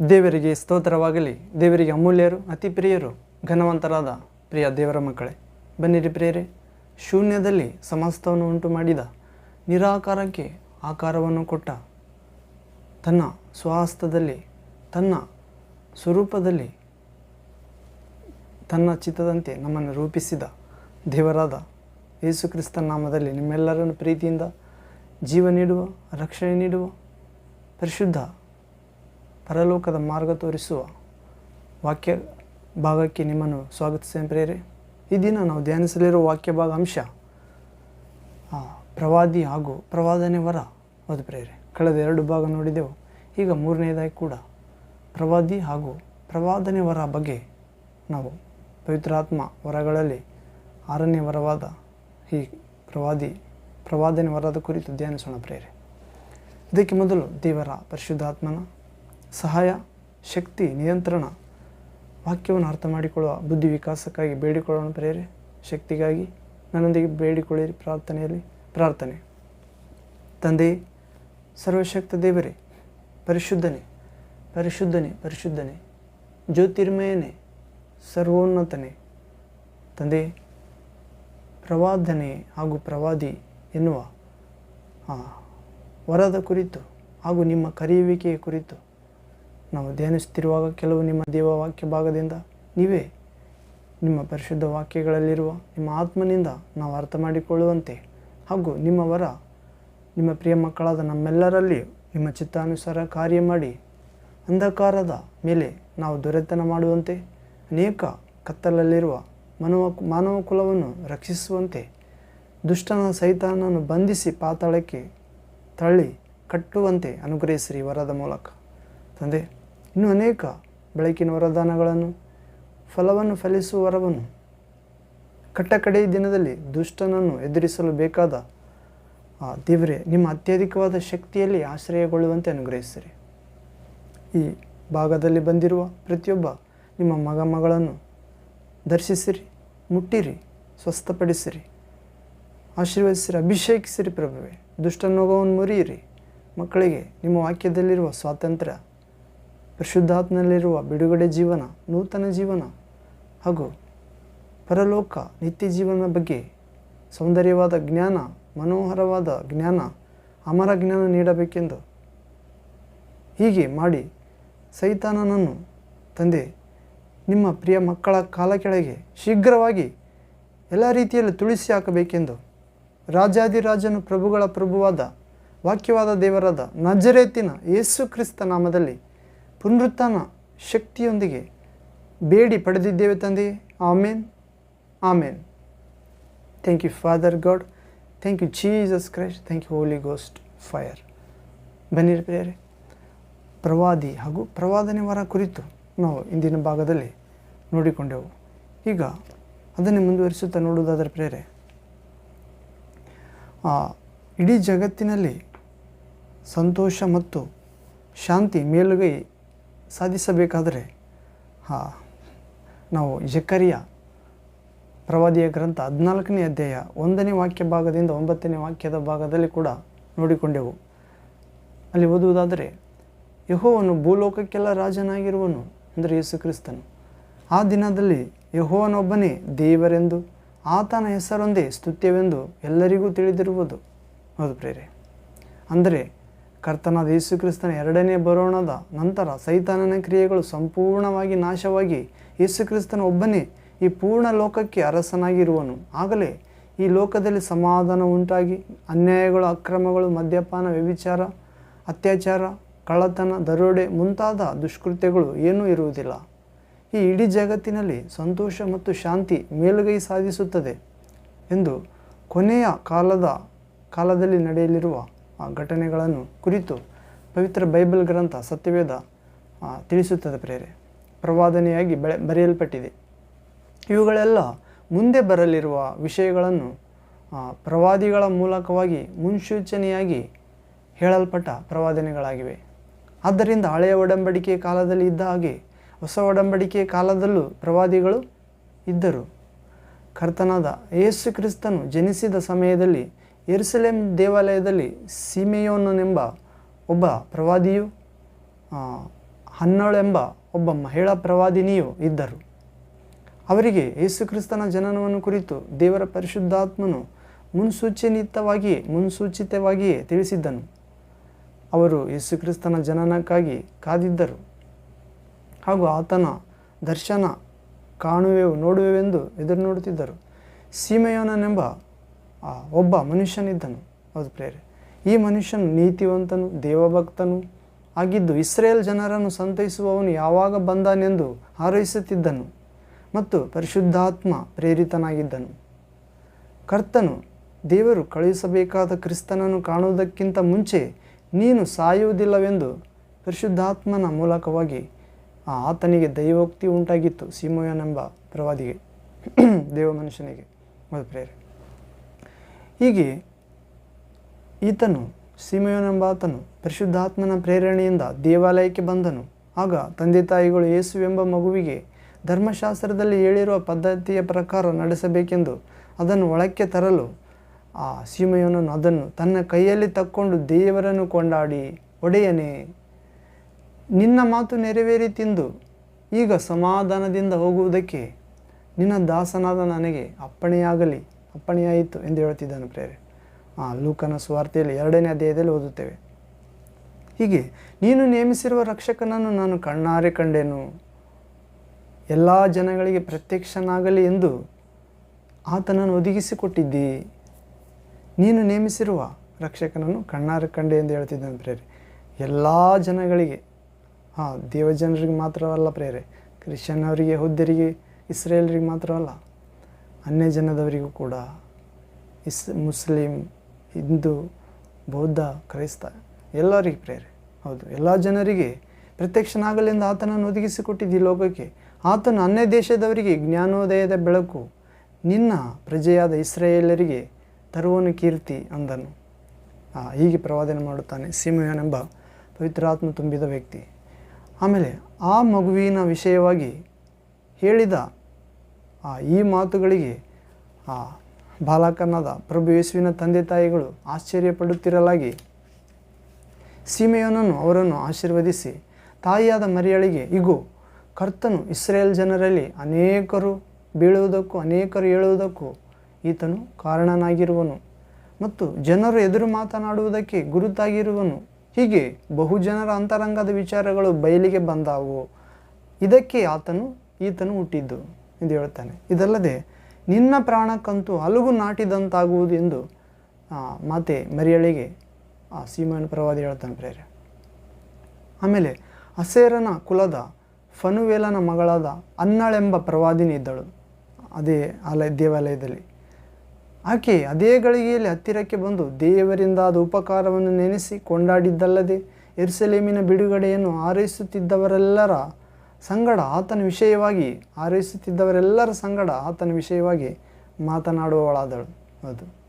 ದೇವರಿಗೆ ಸ್ತೋತ್ರವಾಗಲಿ. ದೇವರಿಗೆ ಅಮೂಲ್ಯರು ಅತಿ ಪ್ರಿಯರು ಘನವಂತರಾದ ಪ್ರಿಯ ದೇವರ ಮಕ್ಕಳೇ. ಬನ್ನಿರಿ ಪ್ರಿಯರೇ, ಶೂನ್ಯದಲ್ಲಿ ಸಮಸ್ತವನ್ನು ಉಂಟು ಮಾಡಿದ ನಿರಾಕಾರಕ್ಕೆ ಆಕಾರವನ್ನು ಕೊಟ್ಟ, ತನ್ನ ಸ್ವಹಸ್ತದಲ್ಲಿ ತನ್ನ ಸ್ವರೂಪದಲ್ಲಿ, ತನ್ನ ಚಿತ್ತದಂತೆ ನಮ್ಮನ್ನು ರೂಪಿಸಿದ ದೇವರಾದ ಯೇಸು ಕ್ರಿಸ್ತನ ನಾಮದಲ್ಲಿ ನಿಮ್ಮೆಲ್ಲರನ್ನು ಪ್ರೀತಿಯಿಂದ ಜೀವ ನೀಡುವ, ರಕ್ಷಣೆ ನೀಡುವ, ಪರಿಶುದ್ಧ ಪರಲೋಕದ ಮಾರ್ಗ ತೋರಿಸುವ ವಾಕ್ಯ ಭಾಗಕ್ಕೆ ನಿಮ್ಮನ್ನು ಸ್ವಾಗತಿಸ್ತೇನೆ ಪ್ರೇರೆ ಈ ದಿನ ನಾವು ಧ್ಯಾನಿಸಲಿರುವ ವಾಕ್ಯ ಭಾಗ ಅಂಶ ಪ್ರವಾದಿ ಹಾಗೂ ಪ್ರವಾದನೆ ವರ. ಅದು ಪ್ರೇರೆ ಕಳೆದ ಎರಡು ಭಾಗ ನೋಡಿದೆವು. ಈಗ ಮೂರನೇದಾಗಿ ಕೂಡ ಪ್ರವಾದಿ ಹಾಗೂ ಪ್ರವಾದನೆ ವರ ಬಗ್ಗೆ ನಾವು ಪವಿತ್ರಾತ್ಮ ವರಗಳಲ್ಲಿ ಆರನೇ ವರವಾದ ಈ ಪ್ರವಾದಿ, ಪ್ರವಾದನೆ ವರದ ಕುರಿತು ಧ್ಯಾನಿಸೋಣ ಪ್ರೇರೆ ಇದಕ್ಕೆ ಮೊದಲು ದೇವರ ಪರಿಶುದ್ಧಾತ್ಮನ ಸಹಾಯ, ಶಕ್ತಿ, ನಿಯಂತ್ರಣ, ವಾಕ್ಯವನ್ನು ಅರ್ಥ ಮಾಡಿಕೊಳ್ಳುವ, ಬುದ್ಧಿ ವಿಕಾಸಕ್ಕಾಗಿ ಬೇಡಿಕೊಳ್ಳೋಣ ಪ್ರೇರೆ ಶಕ್ತಿಗಾಗಿ ನನ್ನೊಂದಿಗೆ ಬೇಡಿಕೊಳ್ಳಿರಿ ಪ್ರಾರ್ಥನೆಯಲ್ಲಿ. ಪ್ರಾರ್ಥನೆ. ತಂದೆ, ಸರ್ವಶಕ್ತ ದೇವರೇ, ಪರಿಶುದ್ಧನೆ ಪರಿಶುದ್ಧನೆ ಪರಿಶುದ್ಧನೆ, ಜ್ಯೋತಿರ್ಮಯನೆ, ಸರ್ವೋನ್ನತನೇ. ತಂದೆ, ಪ್ರವಾದನೆ ಹಾಗೂ ಪ್ರವಾದಿ ಎನ್ನುವ ವರದ ಕುರಿತು ಹಾಗೂ ನಿಮ್ಮ ಕರೆಯುವಿಕೆಯ ಕುರಿತು ನಾವು ಧ್ಯಾನಿಸುತ್ತಿರುವಾಗ ಕೆಲವು ನಿಮ್ಮ ದೇವ ವಾಕ್ಯ ಭಾಗದಿಂದ ನೀವೇ ನಿಮ್ಮ ಪರಿಶುದ್ಧ ವಾಕ್ಯಗಳಲ್ಲಿರುವ ನಿಮ್ಮ ಆತ್ಮನಿಂದ ನಾವು ಅರ್ಥ ಮಾಡಿಕೊಳ್ಳುವಂತೆ ಹಾಗೂ ನಿಮ್ಮ ವರ, ನಿಮ್ಮ ಪ್ರಿಯ ಮಕ್ಕಳಾದ ನಮ್ಮೆಲ್ಲರಲ್ಲಿ ನಿಮ್ಮ ಚಿತ್ತಾನುಸಾರ ಕಾರ್ಯ ಮಾಡಿ ಅಂಧಕಾರದ ಮೇಲೆ ನಾವು ದೊರೆತನ ಮಾಡುವಂತೆ, ಅನೇಕ ಕತ್ತಲಲ್ಲಿರುವ ಮನವ ಮಾನವ ಕುಲವನ್ನು ರಕ್ಷಿಸುವಂತೆ, ದುಷ್ಟನ ಸೈತಾನನ್ನು ಬಂಧಿಸಿ ಪಾತಾಳಕ್ಕೆ ತಳ್ಳಿ ಕಟ್ಟುವಂತೆ ಅನುಗ್ರಹಿಸಿರಿ ವರದ ಮೂಲಕ. ತಂದೆ ಇನ್ನೂ ಅನೇಕ ಬೆಳಕಿನ ವರದಾನಗಳನ್ನು, ಫಲವನ್ನು ಫಲಿಸುವ ವರವನ್ನು ಕಟ್ಟಕಡೆ ದಿನದಲ್ಲಿ ದುಷ್ಟನನ್ನು ಎದುರಿಸಲು ಬೇಕಾದ ಆ ದೇವರೇ, ನಿಮ್ಮ ಅತ್ಯಧಿಕವಾದ ಶಕ್ತಿಯಲ್ಲಿ ಆಶ್ರಯಗೊಳ್ಳುವಂತೆ ಅನುಗ್ರಹಿಸಿರಿ. ಈ ಭಾಗದಲ್ಲಿ ಬಂದಿರುವ ಪ್ರತಿಯೊಬ್ಬ ನಿಮ್ಮ ಮಗ ಮಗಳನ್ನು ದರ್ಶಿಸಿರಿ, ಮುಟ್ಟಿರಿ, ಸ್ವಸ್ಥಪಡಿಸಿರಿ, ಆಶೀರ್ವದಿಸಿರಿ, ಅಭಿಷೇಕಿಸಿರಿ ಪ್ರಭುವೆ. ದುಷ್ಟನೋಗವನ್ನು ಮುರಿಯಿರಿ. ಮಕ್ಕಳಿಗೆ ನಿಮ್ಮ ವಾಕ್ಯದಲ್ಲಿರುವ ಸ್ವಾತಂತ್ರ್ಯ ಪರಿಶುದ್ಧಾತ್ಮನಲ್ಲಿರುವ ಬಿಡುಗಡೆ ಜೀವನ, ನೂತನ ಜೀವನ ಹಾಗೂ ಪರಲೋಕ ನಿತ್ಯ ಜೀವನದ ಬಗ್ಗೆ ಸೌಂದರ್ಯವಾದ ಜ್ಞಾನ, ಮನೋಹರವಾದ ಜ್ಞಾನ, ಅಮರ ಜ್ಞಾನ ನೀಡಬೇಕೆಂದು ಹೀಗೆ ಮಾಡಿ ಸೈತಾನನನ್ನು ತಂದೆ, ನಿಮ್ಮ ಪ್ರಿಯ ಮಕ್ಕಳ ಕಾಲ ಕೆಳಗೆ ಶೀಘ್ರವಾಗಿ ಎಲ್ಲ ರೀತಿಯಲ್ಲಿ ತುಳಿಸಿ ಹಾಕಬೇಕೆಂದು ರಾಜಾದಿರಾಜನು ಪ್ರಭುಗಳ ಪ್ರಭುವಾದ ವಾಕ್ಯವಾದ ದೇವರಾದ ನಜರೇತಿನ ಯೇಸು ಕ್ರಿಸ್ತ ನಾಮದಲ್ಲಿ ಪುನರುತ್ಥಾನ ಶಕ್ತಿಯೊಂದಿಗೆ ಬೇಡಿ ಪಡೆದಿದ್ದೇವೆ ತಂದೆ amen. Amen. Thank you Father God thank you Jesus Christ thank you Holy Ghost fire ಬನ್ನಿರಿ ಪ್ರಿಯರೇ. ಪ್ರವಾದಿ ಹಾಗೂ ಪ್ರವಾದನೆ ವರ ಕುರಿತು ನಾವು ಇಂದಿನ ಭಾಗದಲ್ಲಿ ನೋಡಿಕೊಂಡೆವು. ಈಗ ಅದನ್ನೇ ಮುಂದುವರಿಸುತ್ತಾ ನೋಡುವುದಾದರೆ ಪ್ರೇರೆ ಇಡೀ ಜಗತ್ತಿನಲ್ಲಿ ಸಂತೋಷ ಮತ್ತು ಶಾಂತಿ ಮೇಲುಗೈ ಸಾಧಿಸಬೇಕಾದರೆ, ಹಾ, ನಾವು ಜಕರಿಯ, ಪ್ರವಾದಿಯ ಗ್ರಂಥ ಹದಿನಾಲ್ಕನೇ ಅಧ್ಯಾಯ ಒಂದನೇ ವಾಕ್ಯ ಭಾಗದಿಂದ ಒಂಬತ್ತನೇ ವಾಕ್ಯದ ಭಾಗದಲ್ಲಿ ಕೂಡ ನೋಡಿಕೊಂಡೆವು. ಅಲ್ಲಿ ಓದುವುದಾದರೆ, ಯಹೋವನು ಭೂಲೋಕಕ್ಕೆಲ್ಲ ರಾಜನಾಗಿರುವನು ಅಂದರೆ ಯೇಸು ಕ್ರಿಸ್ತನು. ಆ ದಿನದಲ್ಲಿ ಯಹೋವನೊಬ್ಬನೇ ದೇವರೆಂದು, ಆತನ ಹೆಸರೊಂದೇ ಸ್ತುತ್ಯವೆಂದು ಎಲ್ಲರಿಗೂ ತಿಳಿದಿರುವುದು. ಹೌದು ಪ್ರೇರೆ. ಅಂದರೆ ಕರ್ತನಾದ ಯೇಸು ಕ್ರಿಸ್ತನ ಎರಡನೇ ಬರೋಣದ ನಂತರ ಸೈತಾನನ ಕ್ರಿಯೆಗಳು ಸಂಪೂರ್ಣವಾಗಿ ನಾಶವಾಗಿ ಯೇಸು ಕ್ರಿಸ್ತನ ಒಬ್ಬನೇ ಈ ಪೂರ್ಣ ಲೋಕಕ್ಕೆ ಅರಸನಾಗಿರುವನು. ಆಗಲೇ ಈ ಲೋಕದಲ್ಲಿ ಸಮಾಧಾನ ಉಂಟಾಗಿ, ಅನ್ಯಾಯಗಳು, ಅಕ್ರಮಗಳು, ಮದ್ಯಪಾನ, ವ್ಯಭಿಚಾರ, ಅತ್ಯಾಚಾರ, ಕಳ್ಳತನ, ದರೋಡೆ ಮುಂತಾದ ದುಷ್ಕೃತ್ಯಗಳು ಏನೂ ಇರುವುದಿಲ್ಲ. ಈ ಇಡೀ ಜಗತ್ತಿನಲ್ಲಿ ಸಂತೋಷ ಮತ್ತು ಶಾಂತಿ ಮೇಲುಗೈ ಸಾಧಿಸುತ್ತದೆ ಎಂದು ಕೊನೆಯ ಕಾಲದ ಕಾಲದಲ್ಲಿ ನಡೆಯಲಿರುವ ಘಟನೆಗಳನ್ನು ಕುರಿತು ಪವಿತ್ರ ಬೈಬಲ್ ಗ್ರಂಥ ಸತ್ಯವೇದ ತಿಳಿಸುತ್ತದೆ ಪ್ರೇರೆ. ಪ್ರವಾದನೆಯಾಗಿ ಬೆಳೆ, ಬರೆಯಲ್ಪಟ್ಟಿದೆ. ಇವುಗಳೆಲ್ಲ ಮುಂದೆ ಬರಲಿರುವ ವಿಷಯಗಳನ್ನು ಪ್ರವಾದಿಗಳ ಮೂಲಕವಾಗಿ ಮುನ್ಸೂಚನೆಯಾಗಿ ಹೇಳಲ್ಪಟ್ಟ ಪ್ರವಾದನೆಗಳಾಗಿವೆ. ಆದ್ದರಿಂದ ಹಳೆಯ ಒಡಂಬಡಿಕೆ ಕಾಲದಲ್ಲಿ ಇದ್ದ ಹಾಗೆ ಹೊಸ ಒಡಂಬಡಿಕೆ ಕಾಲದಲ್ಲೂ ಪ್ರವಾದಿಗಳು ಇದ್ದರು. ಕರ್ತನಾದ ಯೇಸು ಕ್ರಿಸ್ತನು ಜನಿಸಿದ ಸಮಯದಲ್ಲಿ ಯೆರೂಸಲೇಮ್ ದೇವಾಲಯದಲ್ಲಿ ಸೀಮೆಯೋನನೆಂಬ ಒಬ್ಬ ಪ್ರವಾದಿಯು ಹನ್ನಳೆಂಬ ಒಬ್ಬ ಮಹಿಳಾ ಪ್ರವಾದಿನಿಯು ಇದ್ದರು. ಅವರಿಗೆ ಯೇಸುಕ್ರಿಸ್ತನ ಜನನವನ್ನು ಕುರಿತು ದೇವರ ಪರಿಶುದ್ಧಾತ್ಮನು ಮುನ್ಸೂಚನಿತವಾಗಿಯೇ ಮುನ್ಸೂಚಿತವಾಗಿಯೇ ತಿಳಿಸಿದ್ದನು. ಅವರು ಯೇಸುಕ್ರಿಸ್ತನ ಜನನಕ್ಕಾಗಿ ಕಾದಿದ್ದರು. ಹಾಗೂ ಆತನ ದರ್ಶನ ಕಾಣುವೆವು, ನೋಡುವೆವೆಂದು ಎದುರು ನೋಡುತ್ತಿದ್ದರು ಸೀಮೆಯೋನನೆಂಬ ಒಬ್ಬ ಮನುಷ್ಯನಿದ್ದನು, ಹೌದು ಪ್ರೇರೆ ಈ ಮನುಷ್ಯನು ನೀತಿವಂತನು, ದೇವಭಕ್ತನು ಆಗಿದ್ದು ಇಸ್ರೇಲ್ ಜನರನ್ನು ಸಂತೈಸುವವನು ಯಾವಾಗ ಬಂದಾನೆಂದು ಹಾರೈಸುತ್ತಿದ್ದನು ಮತ್ತು ಪರಿಶುದ್ಧಾತ್ಮ ಪ್ರೇರಿತನಾಗಿದ್ದನು. ಕರ್ತನು ದೇವರು ಕಳುಹಿಸಬೇಕಾದ ಕ್ರಿಸ್ತನನ್ನು ಕಾಣುವುದಕ್ಕಿಂತ ಮುಂಚೆ ನೀನು ಸಾಯುವುದಿಲ್ಲವೆಂದು ಪರಿಶುದ್ಧಾತ್ಮನ ಮೂಲಕವಾಗಿ, ಆ, ಆತನಿಗೆ ದೈವೋಕ್ತಿ ಉಂಟಾಗಿತ್ತು, ಸೀಮೋಯನೆಂಬ ಪ್ರವಾದಿಗೆ, ದೇವ ಮನುಷ್ಯನಿಗೆ ಪ್ರೇರೆ ಹೀಗೆ ಈತನು ಸೀಮೆಯೋನೆಂಬ ಆತನು ಪರಿಶುದ್ಧಾತ್ಮನ ಪ್ರೇರಣೆಯಿಂದ ದೇವಾಲಯಕ್ಕೆ ಬಂದನು. ಆಗ ತಂದೆ ತಾಯಿಗಳು ಯೇಸುವೆಂಬ ಮಗುವಿಗೆ ಧರ್ಮಶಾಸ್ತ್ರದಲ್ಲಿ ಹೇಳಿರುವ ಪದ್ಧತಿಯ ಪ್ರಕಾರ ನಡೆಸಬೇಕೆಂದು ಅದನ್ನು ಒಳಕ್ಕೆ ತರಲು ಆ ಸೀಮೆಯೋನನು ಅದನ್ನು ತನ್ನ ಕೈಯಲ್ಲಿ ತಕ್ಕೊಂಡು ದೇವರನ್ನು ಕೊಂಡಾಡಿ, ಒಡೆಯನೇ, ನಿನ್ನ ಮಾತು ನೆರವೇರಿ ತಿಂದು, ಈಗ ಸಮಾಧಾನದಿಂದ ಹೋಗುವುದಕ್ಕೆ ನಿನ್ನ ದಾಸನಾದ ನನಗೆ ಅಪ್ಪಣೆಯಾಗಲಿ. ಅಪ್ಪಣೆಯಾಯಿತು ಎಂದು ಹೇಳುತ್ತಿದ್ದಾನೆ ಪ್ರೇರೆ. ಆ ಲೂಕನ ಸ್ವಾರ್ಥೆಯಲ್ಲಿ ಎರಡನೇ ಅಧ್ಯಾಯದಲ್ಲಿ ಓದುತ್ತೇವೆ. ಹೀಗೆ, ನೀನು ನೇಮಿಸಿರುವ ರಕ್ಷಕನನ್ನು ನಾನು ಕಣ್ಣಾರೆ ಕಂಡೆನು. ಎಲ್ಲ ಜನಗಳಿಗೆ ಪ್ರತ್ಯಕ್ಷನಾಗಲಿ ಎಂದು ಆತನನ್ನು ಒದಗಿಸಿಕೊಟ್ಟಿದ್ದಿ. ನೀನು ನೇಮಿಸಿರುವ ರಕ್ಷಕನನ್ನು ಕಣ್ಣಾರೆ ಕಂಡೆ ಎಂದು ಹೇಳ್ತಿದ್ದಾನೆ ಪ್ರೇರೆ. ಎಲ್ಲ ಜನಗಳಿಗೆ ಹಾಂ ದೇವಜನರಿಗೆ ಮಾತ್ರವಲ್ಲ ಪ್ರೇರೆ ಕ್ರಿಶ್ಚಿಯನ್ ಅವರಿಗೆ ಹುದ್ದರಿಗೆ ಇಸ್ರೇಲರಿಗೆ ಮಾತ್ರವಲ್ಲ ಅನ್ಯ ಜನದವರಿಗೂ ಕೂಡ ಇಸ್ ಮುಸ್ಲಿಂ, ಹಿಂದೂ, ಬೌದ್ಧ, ಕ್ರೈಸ್ತ ಎಲ್ಲರಿಗೆ ಪ್ರೇರೆ. ಹೌದು, ಎಲ್ಲ ಜನರಿಗೆ ಪ್ರತ್ಯಕ್ಷನಾಗಲಿಂದ ಆತನನ್ನು ಒದಗಿಸಿಕೊಟ್ಟಿದ್ದ ಈ ಲೋಕಕ್ಕೆ ಆತನು ಅನ್ಯ ದೇಶದವರಿಗೆ ಜ್ಞಾನೋದಯದ ಬೆಳಕು ನಿನ್ನ ಪ್ರಜೆಯಾದ ಇಸ್ರೇಲರಿಗೆ ತರುವನು ಕೀರ್ತಿ ಅಂದನು. ಹೀಗೆ ಪ್ರವಾದನೆ ಮಾಡುತ್ತಾನೆ ಸಿಂಹನೆಂಬ ಪವಿತ್ರಾತ್ಮ ತುಂಬಿದ ವ್ಯಕ್ತಿ. ಆಮೇಲೆ ಆ ಮಗುವಿನ ವಿಷಯವಾಗಿ ಹೇಳಿದ ಈ ಮಾತುಗಳಿಗೆ, ಆ, ಬಾಲಕನಾದ ಪ್ರಭು ಯೇಸುವಿನ ತಂದೆ ತಾಯಿಗಳು ಆಶ್ಚರ್ಯಪಡುತ್ತಿರಲಾಗಿ ಸೀಮೆಯೋನನ್ನು ಅವರನ್ನು ಆಶೀರ್ವದಿಸಿ, ತಾಯಿಯಾದ ಮರಿಯಳಿಗೆ, ಇಗೋ, ಕರ್ತನು ಇಸ್ರೇಲ್ ಜನರಲ್ಲಿ ಅನೇಕರು ಬೀಳುವುದಕ್ಕೂ, ಅನೇಕರು ಹೇಳುವುದಕ್ಕೂ ಈತನು ಕಾರಣನಾಗಿರುವನು ಮತ್ತು ಜನರು ಎದುರು ಮಾತನಾಡುವುದಕ್ಕೆ ಗುರುತಾಗಿರುವನು. ಹೀಗೆ ಬಹುಜನರ ಅಂತರಂಗದ ವಿಚಾರಗಳು ಬಯಲಿಗೆ ಬಂದಾವು. ಇದಕ್ಕೆ ಆತನು, ಈತನು ಹುಟ್ಟಿದ್ದು. ಎಂದು ಹೇಳುತ್ತಾನೆ. ಇದಲ್ಲದೆ, ನಿನ್ನ ಪ್ರಾಣಕ್ಕಂತೂ ಅಲುಗು ನಾಟಿದಂತಾಗುವುದು ಎಂದು ಮಾತೆ ಮರಿಯಳಿಗೆ, ಆ, ಸೀಮನ್ ಪ್ರವಾದಿ ಹೇಳ್ತಾನೆ ಪ್ರೇರೆ ಆಮೇಲೆ, ಅಸೇರನ ಕುಲದ ಫನುವೇಲನ ಮಗಳಾದ ಅನ್ನಳೆಂಬ ಪ್ರವಾದಿನಿ ಇದ್ದಳು. ಅದೇ ಆಲಯ ದೇವಾಲಯದಲ್ಲಿ. ಆಕೆ ಅದೇ ಗಳಿಗೆಯಲ್ಲಿ ಹತ್ತಿರಕ್ಕೆ ಬಂದು ದೇವರಿಂದಾದ ಉಪಕಾರವನ್ನು ನೆನೆಸಿ ಕೊಂಡಾಡಿದ್ದಲ್ಲದೆ ಎರ್ಸಲೇಮಿನ ಬಿಡುಗಡೆಯನ್ನು ಹಾರೈಸುತ್ತಿದ್ದವರೆಲ್ಲರ ಸಂಗಡ ಆತನ ವಿಷಯವಾಗಿ ಆರೈಸುತ್ತಿದ್ದವರೆಲ್ಲರ ಸಂಗಡ ಆತನ ವಿಷಯವಾಗಿ ಮಾತನಾಡುವವಳಾದಳು. ಹೌದು.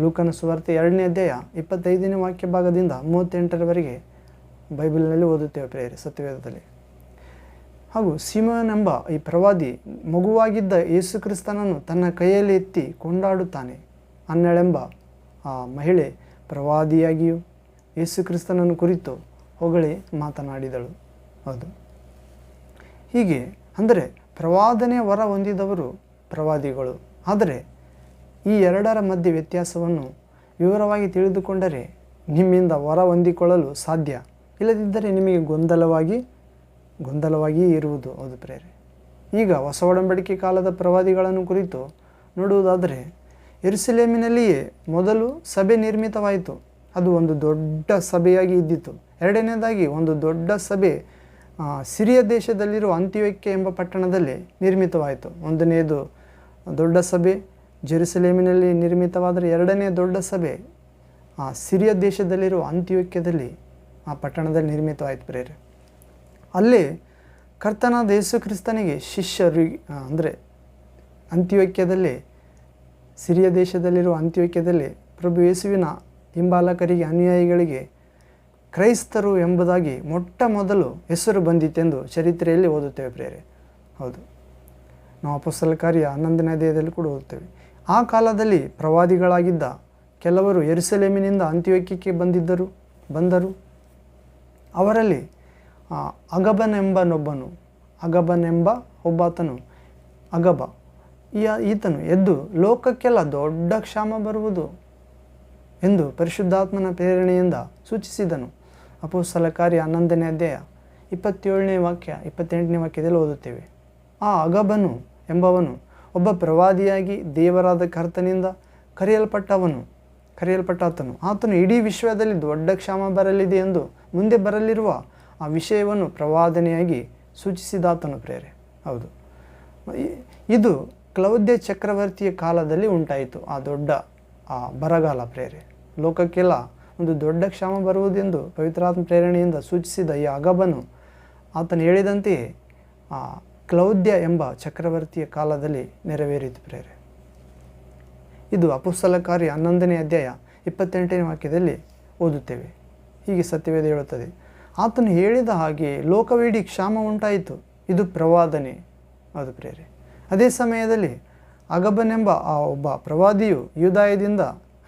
ಲೂಕನ ಸುವಾರ್ತೆ ಎರಡನೇ ಅಧ್ಯಾಯ ಇಪ್ಪತ್ತೈದನೇ ವಾಕ್ಯ ಭಾಗದಿಂದ ಮೂವತ್ತೆಂಟರವರೆಗೆ ಬೈಬಲ್ನಲ್ಲಿ ಓದುತ್ತೇವೆ ಪ್ರೇರೆ ಸತ್ಯವೇದದಲ್ಲಿ. ಹಾಗೂ ಸೀಮನೆಂಬ ಈ ಪ್ರವಾದಿ ಮಗುವಾಗಿದ್ದ ಯೇಸು ಕ್ರಿಸ್ತನನ್ನು ತನ್ನ ಕೈಯಲ್ಲಿ ಎತ್ತಿ ಕೊಂಡಾಡುತ್ತಾನೆ. ಅನ್ನಳೆಂಬ ಆ ಮಹಿಳೆ ಪ್ರವಾದಿಯಾಗಿಯೂ ಯೇಸು ಕ್ರಿಸ್ತನನ್ನು ಕುರಿತು ಹೊಗಳಿ ಮಾತನಾಡಿದಳು. ಹೌದು. ಹೀಗೆ ಅಂದರೆ ಪ್ರವಾದನೆ ವರ ಹೊಂದಿದವರು ಪ್ರವಾದಿಗಳು. ಆದರೆ ಈ ಎರಡರ ಮಧ್ಯೆ ವ್ಯತ್ಯಾಸವನ್ನು ವಿವರವಾಗಿ ತಿಳಿದುಕೊಂಡರೆ ನಿಮ್ಮಿಂದ ವರ ಹೊಂದಿಕೊಳ್ಳಲು ಸಾಧ್ಯ. ಇಲ್ಲದಿದ್ದರೆ ನಿಮಗೆ ಗೊಂದಲವಾಗಿ, ಗೊಂದಲವಾಗಿಯೇ ಇರುವುದು ಅದು ಪ್ರೇರೆ. ಈಗ ಹೊಸ ಒಡಂಬಡಿಕೆ ಕಾಲದ ಪ್ರವಾದಿಗಳನ್ನು ಕುರಿತು ನೋಡುವುದಾದರೆ ಎರುಸಲೇಮಿನಲ್ಲಿಯೇ ಮೊದಲು ಸಭೆ ನಿರ್ಮಿತವಾಯಿತು. ಅದು ಒಂದು ದೊಡ್ಡ ಸಭೆಯಾಗಿ ಇದ್ದಿತು. ಎರಡನೇದಾಗಿ ಒಂದು ದೊಡ್ಡ ಸಭೆ ಸಿರಿಯ ದೇಶದಲ್ಲಿರುವ ಅಂತ್ಯೋಕ್ಯ ಎಂಬ ಪಟ್ಟಣದಲ್ಲಿ ನಿರ್ಮಿತವಾಯಿತು. ಒಂದನೆಯದು ದೊಡ್ಡ ಸಭೆ, ಜೆರುಸಲೇಮಿನಲ್ಲಿ ನಿರ್ಮಿತವಾದರೆ ಎರಡನೇ ದೊಡ್ಡ ಸಭೆ, ಆ, ಸಿರಿಯ ದೇಶದಲ್ಲಿರುವ ಅಂತ್ಯವೈಕ್ಯದಲ್ಲಿ ಆ ಪಟ್ಟಣದಲ್ಲಿ ನಿರ್ಮಿತವಾಯಿತು ಪ್ರೇರೆ ಅಲ್ಲಿ ಕರ್ತನಾದ ಯೇಸು ಕ್ರಿಸ್ತನಿಗೆ ಶಿಷ್ಯರು ಅಂದರೆ ಅಂತ್ಯೋಕ್ಯದಲ್ಲಿ, ಸಿರಿಯ ದೇಶದಲ್ಲಿರುವ ಅಂತ್ಯವೈಕ್ಯದಲ್ಲಿ ಪ್ರಭು ಯೇಸುವಿನ ಹಿಂಬಾಲಕರಿಗೆ, ಅನುಯಾಯಿಗಳಿಗೆ ಕ್ರೈಸ್ತರು ಎಂಬುದಾಗಿ ಮೊಟ್ಟ ಮೊದಲು ಹೆಸರು ಬಂದಿತ್ತೆಂದು ಚರಿತ್ರೆಯಲ್ಲಿ ಓದುತ್ತೇವೆ ಪ್ರೇರೆ ಹೌದು. ನಾವು ಅಪಸಲ ಕಾರ್ಯ ಹನ್ನೊಂದನೇ ದೇಹದಲ್ಲಿ ಕೂಡ ಓದುತ್ತೇವೆ. ಆ ಕಾಲದಲ್ಲಿ ಪ್ರವಾದಿಗಳಾಗಿದ್ದ ಕೆಲವರು ಎರುಸಲೇಮಿನಿಂದ ಅಂತ್ಯೋಕ್ಯಕ್ಕೆ ಬಂದಿದ್ದರು, ಬಂದರು. ಅವರಲ್ಲಿ ಅಗಬನೆಂಬನೊಬ್ಬನು ಅಗಬನೆಂಬ ಒಬ್ಬಾತನು, ಅಗಬ. ಈ, ಈತನು ಎದ್ದು ಲೋಕಕ್ಕೆಲ್ಲ ದೊಡ್ಡ ಕ್ಷಾಮ ಬರುವುದು ಎಂದು ಪರಿಶುದ್ಧಾತ್ಮನ ಪ್ರೇರಣೆಯಿಂದ ಸೂಚಿಸಿದನು. ಅಪೋಸ್ತಲ ಕಾರ್ಯ ಹನ್ನೊಂದನೇ ಅಧ್ಯಾಯ, ಇಪ್ಪತ್ತೇಳನೇ ವಾಕ್ಯ, ಇಪ್ಪತ್ತೆಂಟನೇ ವಾಕ್ಯದಲ್ಲಿ ಓದುತ್ತೇವೆ. ಆ ಅಗಬನು ಎಂಬವನು ಒಬ್ಬ ಪ್ರವಾದಿಯಾಗಿ ದೇವರಾದ ಕರ್ತನಿಂದ ಕರೆಯಲ್ಪಟ್ಟವನು, ಕರೆಯಲ್ಪಟ್ಟಾತನು. ಆತನು ಇಡೀ ವಿಶ್ವದಲ್ಲಿ ದೊಡ್ಡ ಕ್ಷಾಮ ಬರಲಿದೆ ಎಂದು ಮುಂದೆ ಬರಲಿರುವ ಆ ವಿಷಯವನ್ನು ಪ್ರವಾದನೆಯಾಗಿ ಸೂಚಿಸಿದಾತನು ಪ್ರೇರೆ. ಹೌದು. ಇದು ಕ್ಲೌದ್ಯ ಚಕ್ರವರ್ತಿಯ ಕಾಲದಲ್ಲಿ ಉಂಟಾಯಿತು, ಆ ದೊಡ್ಡ, ಆ ಬರಗಾಲ ಪ್ರೇರೆ. ಲೋಕಕ್ಕೆಲ್ಲ ಒಂದು ದೊಡ್ಡ ಕ್ಷಾಮ ಬರುವುದೆಂದು ಪವಿತ್ರಾತ್ಮ ಪ್ರೇರಣೆಯಿಂದ ಸೂಚಿಸಿದ ಈ ಅಗಬನು ಆತನು ಹೇಳಿದಂತೆಯೇ, ಆ ಕ್ಲೌದ್ಯ ಎಂಬ ಚಕ್ರವರ್ತಿಯ ಕಾಲದಲ್ಲಿ ನೆರವೇರಿತು ಪ್ರೇರೆ. ಇದು ಅಪುಸ್ತಲ ಕಾರ್ಯ ಹನ್ನೊಂದನೇ ಅಧ್ಯಾಯ ಇಪ್ಪತ್ತೆಂಟನೇ ವಾಕ್ಯದಲ್ಲಿ ಓದುತ್ತೇವೆ. ಹೀಗೆ ಸತ್ಯವೇದ ಹೇಳುತ್ತದೆ, ಆತನು ಹೇಳಿದ ಹಾಗೆ ಲೋಕವಿಡೀ ಕ್ಷಾಮ ಉಂಟಾಯಿತು, ಇದು ಪ್ರವಾದನೆ. ಅದು ಪ್ರೇರೆ. ಅದೇ ಸಮಯದಲ್ಲಿ ಅಗಬನೆಂಬ ಆ ಒಬ್ಬ ಪ್ರವಾದಿಯು ಯುದಾಯದಿಂದ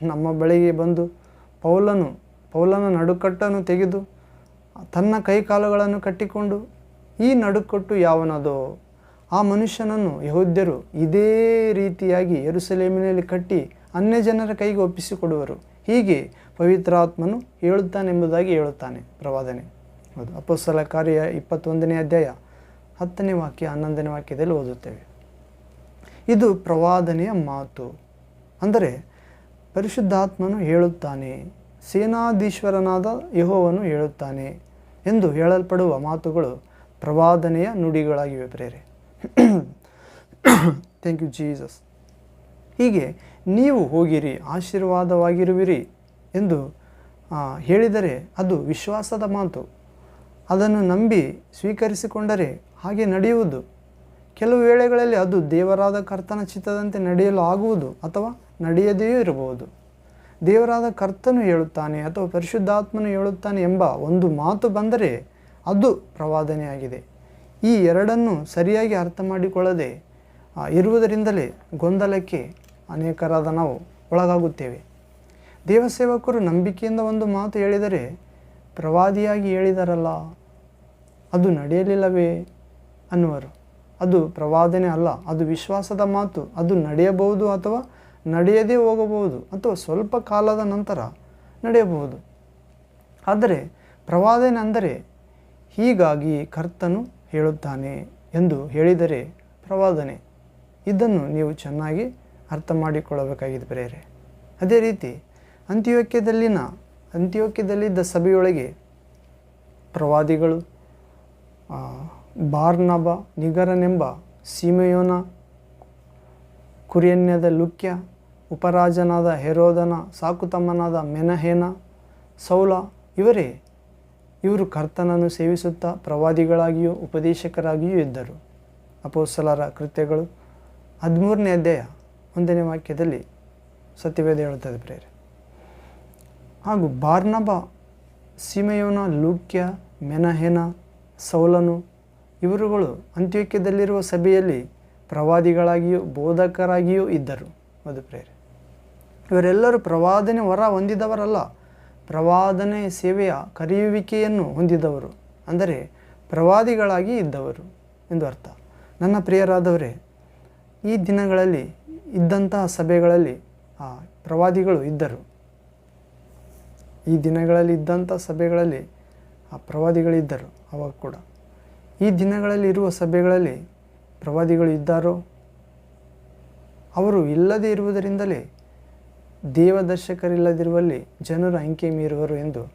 ನಮ್ಮ ಬಳಿಗೆ ಬಂದು ಪೌಲನು, ಪೌಲನ ನಡುಕಟ್ಟನ್ನು ತೆಗೆದು ತನ್ನ ಕೈಕಾಲುಗಳನ್ನು ಕಟ್ಟಿಕೊಂಡು ಈ ನಡುಕಟ್ಟು ಯಾವನದೋ ಆ ಮನುಷ್ಯನನ್ನು ಯಹೋದ್ಯರು ಇದೇ ರೀತಿಯಾಗಿ ಎರುಸಲೇಮಿನಲ್ಲಿ ಕಟ್ಟಿ ಅನ್ಯ ಜನರ ಕೈಗೆ ಒಪ್ಪಿಸಿಕೊಡುವರು. ಹೀಗೆ ಪವಿತ್ರಾತ್ಮನು ಹೇಳುತ್ತಾನೆಂಬುದಾಗಿ ಹೇಳುತ್ತಾನೆ. ಪ್ರವಾದನೆ. ಹೌದು ಅಪ್ಪಸಲ ಕಾರ್ಯ ಇಪ್ಪತ್ತೊಂದನೇ ಅಧ್ಯಾಯ ಹತ್ತನೇ ವಾಕ್ಯ, ಹನ್ನೊಂದನೇ ವಾಕ್ಯದಲ್ಲಿ ಓದುತ್ತೇವೆ. ಇದು ಪ್ರವಾದನೆಯ ಮಾತು. ಅಂದರೆ ಪರಿಶುದ್ಧಾತ್ಮನು ಹೇಳುತ್ತಾನೆ, ಸೇನಾಧೀಶ್ವರನಾದ ಯಹೋವನು ಹೇಳುತ್ತಾನೆ ಎಂದು ಹೇಳಲ್ಪಡುವ ಮಾತುಗಳು ಪ್ರವಾದನೆಯ ನುಡಿಗಳಾಗಿವೆ ಪ್ರೇರೆ. ಥ್ಯಾಂಕ್ ಯು ಜೀಸಸ್ ಹೀಗೆ ನೀವು ಹೋಗಿರಿ, ಆಶೀರ್ವಾದವಾಗಿರುವಿರಿ ಎಂದು ಹೇಳಿದರೆ ಅದು ವಿಶ್ವಾಸದ ಮಾತು. ಅದನ್ನು ನಂಬಿ ಸ್ವೀಕರಿಸಿಕೊಂಡರೆ ಹಾಗೆ ನಡೆಯುವುದು. ಕೆಲವು ವೇಳೆಗಳಲ್ಲಿ ಅದು ದೇವರಾದ ಕರ್ತನ ಚಿತ್ತದಂತೆ ನಡೆಯಲು ಆಗುವುದು ಅಥವಾ ನಡೆಯದೆಯೂ ಇರಬಹುದು. ದೇವರಾದ ಕರ್ತನು ಹೇಳುತ್ತಾನೆ ಅಥವಾ ಪರಿಶುದ್ಧಾತ್ಮನು ಹೇಳುತ್ತಾನೆ ಎಂಬ ಒಂದು ಮಾತು ಬಂದರೆ ಅದು ಪ್ರವಾದನೆಯಾಗಿದೆ. ಈ ಎರಡನ್ನು ಸರಿಯಾಗಿ ಅರ್ಥ ಮಾಡಿಕೊಳ್ಳದೆ ಇರುವುದರಿಂದಲೇ ಗೊಂದಲಕ್ಕೆ ಅನೇಕರಾದ ನಾವು ಒಳಗಾಗುತ್ತೇವೆ. ದೇವಸೇವಕರು ನಂಬಿಕೆಯಿಂದ ಒಂದು ಮಾತು ಹೇಳಿದರೆ, ಪ್ರವಾದಿಯಾಗಿ ಹೇಳಿದಾರಲ್ಲ, ಅದು ನಡೆಯಲಿಲ್ಲವೇ ಅನ್ನುವರು. ಅದು ಪ್ರವಾದನೆ ಅಲ್ಲ, ಅದು ವಿಶ್ವಾಸದ ಮಾತು. ಅದು ನಡೆಯಬಹುದು ಅಥವಾ ನಡೆಯದೇ ಹೋಗಬಹುದು ಅಥವಾ ಸ್ವಲ್ಪ ಕಾಲದ ನಂತರ ನಡೆಯಬಹುದು. ಆದರೆ ಪ್ರವಾದನೆಂದರೆ ಹೀಗಾಗಿ ಕರ್ತನು ಹೇಳುತ್ತಾನೆ ಎಂದು ಹೇಳಿದರೆ ಪ್ರವಾದನೆ. ಇದನ್ನು ನೀವು ಚೆನ್ನಾಗಿ ಅರ್ಥ ಮಾಡಿಕೊಳ್ಳಬೇಕಾಗಿದೆ ಪ್ರೇರೆ ಅದೇ ರೀತಿ ಅಂತ್ಯೋಕ್ಯದಲ್ಲಿನ ಅಂತ್ಯೋಕ್ಯದಲ್ಲಿದ್ದ ಸಭೆಯೊಳಗೆ ಪ್ರವಾದಿಗಳು ಬಾರ್ನಬ, ನಿಗರನೆಂಬ ಸೀಮೆಯೋನ, ಕುರಿಯನ್ಯದ ಲುಕ್ಯ ಉಪರಾಜನಾದ ಹೆರೋದನ, ಸಾಕುತಮ್ಮನಾದ ಮೆನಹೇನ, ಸೌಲ ಇವರೇ. ಇವರು ಕರ್ತನನ್ನು ಸೇವಿಸುತ್ತಾ ಪ್ರವಾದಿಗಳಾಗಿಯೂ ಉಪದೇಶಕರಾಗಿಯೂ ಇದ್ದರು. ಅಪೋಸ್ತಲರ ಕೃತ್ಯಗಳು ಹದಿಮೂರನೇ ಅಧ್ಯಾಯ ಒಂದನೇ ವಾಕ್ಯದಲ್ಲಿ ಸತ್ಯವೇದ ಹೇಳುತ್ತದೆ ಪ್ರೇರೆ ಹಾಗೂ ಬಾರ್ನಬ, ಸೀಮೆಯೋನ, ಲೂಕ್ಯ, ಮೆನಹೆನ, ಸೌಲನು ಇವರುಗಳು ಅಂತ್ಯೋಕ್ಯದಲ್ಲಿರುವ ಸಭೆಯಲ್ಲಿ ಪ್ರವಾದಿಗಳಾಗಿಯೂ ಬೋಧಕರಾಗಿಯೂ ಇದ್ದರು. ಅದು ಪ್ರೇರೆ ಇವರೆಲ್ಲರೂ ಪ್ರವಾದನೆ ವರ ಹೊಂದಿದವರಲ್ಲ. ಪ್ರವಾದನೆ ಸೇವೆಯ ಕರೆಯುವಿಕೆಯನ್ನು ಹೊಂದಿದವರು. ಅಂದರೆ ಪ್ರವಾದಿಗಳಾಗಿ ಇದ್ದವರು ಎಂದು ಅರ್ಥ. ನನ್ನ ಪ್ರಿಯರಾದವರೇ, ಈ ದಿನಗಳಲ್ಲಿ ಇದ್ದಂತಹ ಸಭೆಗಳಲ್ಲಿ, ಆ, ಪ್ರವಾದಿಗಳು ಇದ್ದರು. ಈ ದಿನಗಳಲ್ಲಿ ಇದ್ದಂಥ ಸಭೆಗಳಲ್ಲಿ, ಆ ಪ್ರವಾದಿಗಳಿದ್ದರು ಅವಾಗ ಕೂಡ. ಈ ದಿನಗಳಲ್ಲಿ ಇರುವ ಸಭೆಗಳಲ್ಲಿ ಪ್ರವಾದಿಗಳು ಇದ್ದಾರೋ? ಅವರು ಇಲ್ಲದೇ ಇರುವುದರಿಂದಲೇ ದೇವದರ್ಶಕರಿಲ್ಲದಿರುವಲ್ಲಿ ಜನರು ಅಂಕೆ ಮೀರುವರು ಎಂದು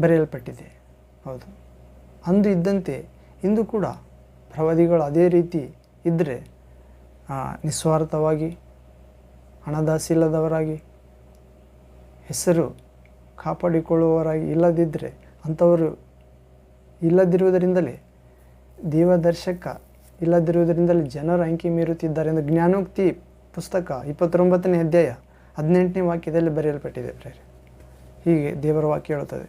ಬರೆಯಲ್ಪಟ್ಟಿದೆ. ಹೌದು. ಅಂದು ಇದ್ದಂತೆ ಇಂದು ಕೂಡ ಪ್ರವಾದಿಗಳು ಅದೇ ರೀತಿ ಇದ್ದರೆ ನಿಸ್ವಾರ್ಥವಾಗಿ ಹಣದಾಸಿಲ್ಲದವರಾಗಿ ಹೆಸರು ಕಾಪಾಡಿಕೊಳ್ಳುವವರಾಗಿ ಇಲ್ಲದಿದ್ದರೆ ಅಂಥವರು ಇಲ್ಲದಿರುವುದರಿಂದಲೇ, ದೇವದರ್ಶಕ ಇಲ್ಲದಿರುವುದರಿಂದಲೇ ಜನರು ಅಂಕಿ ಮೀರುತ್ತಿದ್ದಾರೆ ಎಂದು ಜ್ಞಾನೋಕ್ತಿ ಪುಸ್ತಕ ಇಪ್ಪತ್ತೊಂಬತ್ತನೇ ಅಧ್ಯಾಯ ಹದಿನೆಂಟನೇ ವಾಕ್ಯದಲ್ಲಿ ಬರೆಯಲ್ಪಟ್ಟಿದೆ ಪ್ರೇರೆ ಹೀಗೆ ದೇವರ ವಾಕ್ಯ ಹೇಳುತ್ತದೆ.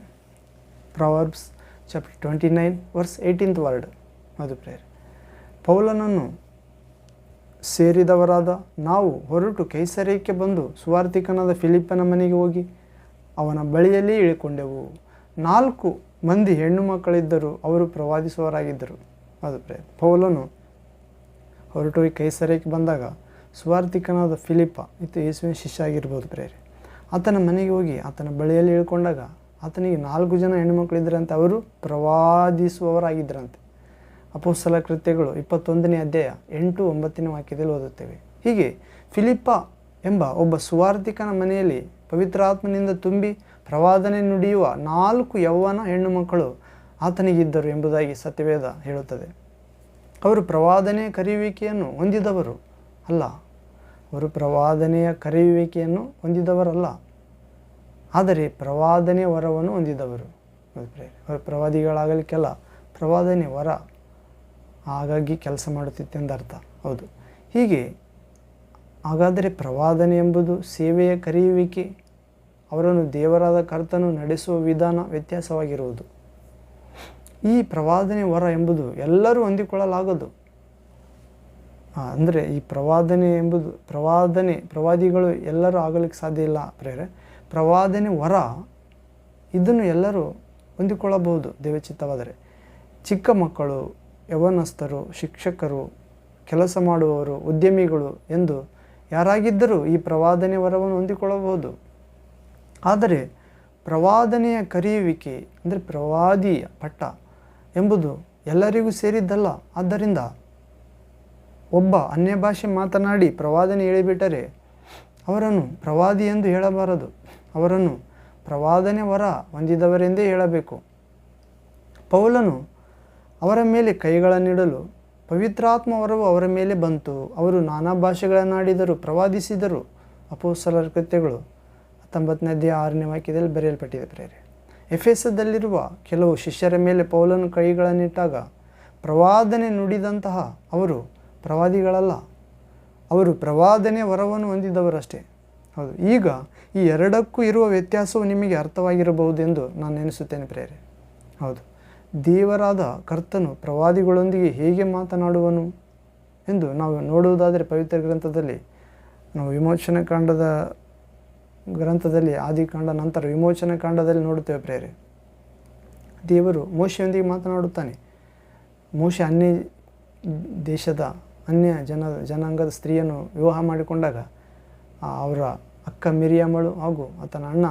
Proverbs chapter twenty nine verse eighteenth word ಅದು ಪ್ರೇರೆ ಪೌಲನನ್ನು ಸೇರಿದವರಾದ ನಾವು ಹೊರಟು ಕೈಸರ್ಯಕ್ಕೆ ಬಂದು ಸುವಾರ್ಥಿಕನಾದ ಫಿಲಿಪ್ಪನ ಮನೆಗೆ ಹೋಗಿ ಅವನ ಬಳಿಯಲ್ಲಿ ಇಳಿಕೊಂಡೆವು. ನಾಲ್ಕು ಮಂದಿ ಹೆಣ್ಣು ಮಕ್ಕಳಿದ್ದರು ಅವರು ಪ್ರವಾದಿಸುವರಾಗಿದ್ದರು ಅದು ಪ್ರೇರೆ ಪೌಲನು ಹೊರಟು ಕೈಸರ್ಯಕ್ಕೆ ಬಂದಾಗ ಸುವಾರ್ಥಿಕನಾದ ಫಿಲಿಪ ಇತ್ತು ಯೇಸುವಿನ ಶಿಷ್ಯ ಆಗಿರ್ಬೋದು ಪ್ರೇರೆ. ಆತನ ಮನೆಗೆ ಹೋಗಿ ಆತನ ಬಳಿಯಲ್ಲಿ ಇಳ್ಕೊಂಡಾಗ ಆತನಿಗೆ ನಾಲ್ಕು ಜನ ಹೆಣ್ಣುಮಕ್ಕಳಿದ್ದರಂತೆ ಅವರು ಪ್ರವಾದಿಸುವವರಾಗಿದ್ದರಂತೆ ಅಪೋಸ್ತಲ ಕೃತ್ಯಗಳು ಇಪ್ಪತ್ತೊಂದನೇ ಅಧ್ಯಾಯ ಎಂಟು ಒಂಬತ್ತನೇ ವಾಕ್ಯದಲ್ಲಿ ಓದುತ್ತೇವೆ. ಹೀಗೆ ಫಿಲಿಪ್ಪ ಎಂಬ ಒಬ್ಬ ಸುವಾರ್ಥಿಕನ ಮನೆಯಲ್ಲಿ ಪವಿತ್ರಾತ್ಮನಿಂದ ತುಂಬಿ ಪ್ರವಾದನೆ ನುಡಿಯುವ ನಾಲ್ಕು ಯೌವನ ಹೆಣ್ಣು ಮಕ್ಕಳು ಆತನಿಗಿದ್ದರು ಎಂಬುದಾಗಿ ಸತ್ಯವೇದ ಹೇಳುತ್ತದೆ. ಅವರು ಪ್ರವಾದನೆ ಕರೆಯುವಿಕೆಯನ್ನು ಹೊಂದಿದವರು ಅಲ್ಲ ಅವರು ಪ್ರವಾದನೆಯ ಕರೆಯುವಿಕೆಯನ್ನು ಹೊಂದಿದವರಲ್ಲ. ಆದರೆ ಪ್ರವಾದನೆ ವರವನ್ನು ಹೊಂದಿದವರು. ಅವರು ಪ್ರವಾದಿಗಳಾಗಲಿಕ್ಕೆಲ್ಲ ಪ್ರವಾದನೆ ವರ. ಹಾಗಾಗಿ ಕೆಲಸ ಮಾಡುತ್ತಿತ್ತೆಂದರ್ಥ ಹೌದು. ಹೀಗೆ ಹಾಗಾದರೆ ಪ್ರವಾದನೆ ಎಂಬುದು ಸೇವೆಯ ಕರೆಯುವಿಕೆ. ಅವರನ್ನು ದೇವರಾದ ಕರ್ತನು ನಡೆಸುವ ವಿಧಾನ ವ್ಯತ್ಯಾಸವಾಗಿರುವುದು. ಈ ಪ್ರವಾದನೆ ವರ ಎಂಬುದು ಎಲ್ಲರೂ ಹೊಂದಿಕೊಳ್ಳಲಾಗದು. ಅಂದರೆ ಈ ಪ್ರವಾದನೆ ಎಂಬುದು ಪ್ರವಾದನೆ, ಪ್ರವಾದಿಗಳು ಎಲ್ಲರೂ ಆಗಲಿಕ್ಕೆ ಸಾಧ್ಯ ಇಲ್ಲ ಪ್ರೇರೆ. ಪ್ರವಾದನೆ ವರ, ಇದನ್ನು ಎಲ್ಲರೂ ಹೊಂದಿಕೊಳ್ಳಬಹುದು ದೇವಚಿತ್ತವಾದರೆ. ಚಿಕ್ಕ ಮಕ್ಕಳು, ಯವನಸ್ಥರು, ಶಿಕ್ಷಕರು, ಕೆಲಸ ಮಾಡುವವರು, ಉದ್ಯಮಿಗಳು ಎಂದು ಯಾರಾಗಿದ್ದರೂ ಈ ಪ್ರವಾದನೆ ವರವನ್ನು ಹೊಂದಿಕೊಳ್ಳಬಹುದು. ಆದರೆ ಪ್ರವಾದನೆಯ ಕರೆಯುವಿಕೆ, ಅಂದರೆ ಪ್ರವಾದಿಯ ಪಟ್ಟ ಎಂಬುದು ಎಲ್ಲರಿಗೂ ಸೇರಿದ್ದಲ್ಲ. ಆದ್ದರಿಂದ ಒಬ್ಬ ಅನ್ಯ ಭಾಷೆ ಮಾತನಾಡಿ ಪ್ರವಾದನೆ ಹೇಳಿಬಿಟ್ಟರೆ ಅವರನ್ನು ಪ್ರವಾದಿ ಎಂದು ಹೇಳಬಾರದು. ಅವರನ್ನು ಪ್ರವಾದನೆ ವರ ಹೊಂದಿದವರೆಂದೇ ಹೇಳಬೇಕು. ಪೌಲನು ಅವರ ಮೇಲೆ ಕೈಗಳನ್ನಿಡಲು ಪವಿತ್ರಾತ್ಮ ವರವು ಅವರ ಮೇಲೆ ಬಂತು. ಅವರು ನಾನಾ ಭಾಷೆಗಳನ್ನಾಡಿದರು, ಪ್ರವಾದಿಸಿದರು. ಅಪೋಸಲರ ಕೃತ್ಯಗಳು ಹತ್ತೊಂಬತ್ತನೇ ಅಧ್ಯಾಯ ಆರನೇ ವಾಕ್ಯದಲ್ಲಿ ಬರೆಯಲ್ಪಟ್ಟಿದೆ ಪ್ರೇರೆ. ಎಫೆಸದಲ್ಲಿರುವ ಕೆಲವು ಶಿಷ್ಯರ ಮೇಲೆ ಪೌಲನು ಕೈಗಳನ್ನಿಟ್ಟಾಗ ಪ್ರವಾದನೆ ನುಡಿದಂತಹ ಅವರು ಪ್ರವಾದಿಗಳಲ್ಲ. ಅವರು ಪ್ರವಾದನೆ ವರವನ್ನು ಹೊಂದಿದ್ದವರಷ್ಟೇ ಹೌದು, ಈಗ ಈ ಎರಡಕ್ಕೂ ಇರುವ ವ್ಯತ್ಯಾಸವು ನಿಮಗೆ ಅರ್ಥವಾಗಿರಬಹುದೆಂದು ನಾನು ನೆನೆಸುತ್ತೇನೆ ಪ್ರೇರೆ. ಹೌದು, ದೇವರಾದ ಕರ್ತನು ಪ್ರವಾದಿಗಳೊಂದಿಗೆ ಹೇಗೆ ಮಾತನಾಡುವನು ಎಂದು ನಾವು ನೋಡುವುದಾದರೆ ಪವಿತ್ರ ಗ್ರಂಥದಲ್ಲಿ, ನಾವು ವಿಮೋಚನ ಕಾಂಡದ ಗ್ರಂಥದಲ್ಲಿ, ಆದಿಕಾಂಡ ನಂತರ ವಿಮೋಚನ ಕಾಂಡದಲ್ಲಿ ನೋಡುತ್ತೇವೆ ಪ್ರೇರೆ. ದೇವರು ಮೋಶೆಯೊಂದಿಗೆ ಮಾತನಾಡುತ್ತಾನೆ. ಮೋಶೆ ಅನ್ಯ ದೇಶದ ಅನ್ಯ ಜನ, ಜನಾಂಗದ ಸ್ತ್ರೀಯನ್ನು ವಿವಾಹ ಮಾಡಿಕೊಂಡಾಗ ಅವರ ಅಕ್ಕ ಮಿರಿಯಮ್ಮಳು ಹಾಗೂ ಆತನ ಅಣ್ಣ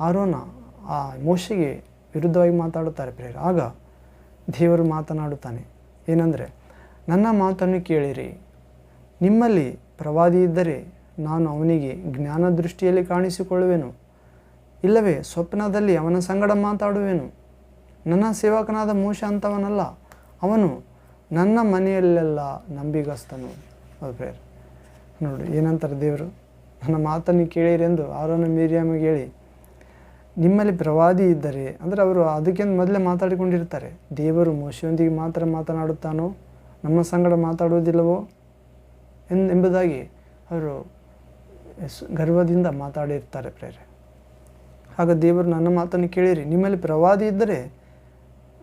ಆರೋನ ಆ ಮೋಶೆಗೆ ವಿರುದ್ಧವಾಗಿ ಮಾತಾಡುತ್ತಾರೆ ಪ್ರೇರ ಆಗ ದೇವರು ಮಾತನಾಡುತ್ತಾನೆ, ಏನಂದರೆ, ನನ್ನ ಮಾತನ್ನು ಕೇಳಿರಿ. ನಿಮ್ಮಲ್ಲಿ ಪ್ರವಾದಿ ಇದ್ದರೆ ನಾನು ಅವನಿಗೆ ಜ್ಞಾನ ದೃಷ್ಟಿಯಲ್ಲಿ ಕಾಣಿಸಿಕೊಳ್ಳುವೆನು. ಇಲ್ಲವೇ, ಸ್ವಪ್ನದಲ್ಲಿ ಅವನ ಸಂಗಡ ಮಾತಾಡುವೆನು. ನನ್ನ ಸೇವಕನಾದ ಮೋಶ ಅಂತವನಲ್ಲ. ಅವನು ನನ್ನ ಮನೆಯಲ್ಲೆಲ್ಲ ನಂಬಿಗಸ್ತನು ಪ್ರೇರ್ ನೋಡಿ, ಏನಂತಾರೆ ದೇವರು? ನನ್ನ ಮಾತನ್ನು ಕೇಳಿರೆಂದು ಆರೋನ ಮೀರಿಯಮ್ಗೆ ಹೇಳಿ. ನಿಮ್ಮಲ್ಲಿ ಪ್ರವಾದಿ ಇದ್ದರೆ, ಅಂದರೆ ಅವರು ಅದಕ್ಕಿಂತ ಮೊದಲೇ ಮಾತಾಡಿಕೊಂಡಿರ್ತಾರೆ. ದೇವರು ಮೋಶಿಯೊಂದಿಗೆ ಮಾತ್ರ ಮಾತನಾಡುತ್ತಾನೋ? ನಮ್ಮ ಸಂಗಡ ಮಾತಾಡುವುದಿಲ್ಲವೋ? ಎಂಬುದಾಗಿ ಅವರು ಗರ್ವದಿಂದ ಮಾತಾಡಿರ್ತಾರೆ ಪ್ರೇರೆ ಆಗ ದೇವರು ನನ್ನ ಮಾತನ್ನು ಕೇಳಿರಿ. ನಿಮ್ಮಲ್ಲಿ ಪ್ರವಾದಿ ಇದ್ದರೆ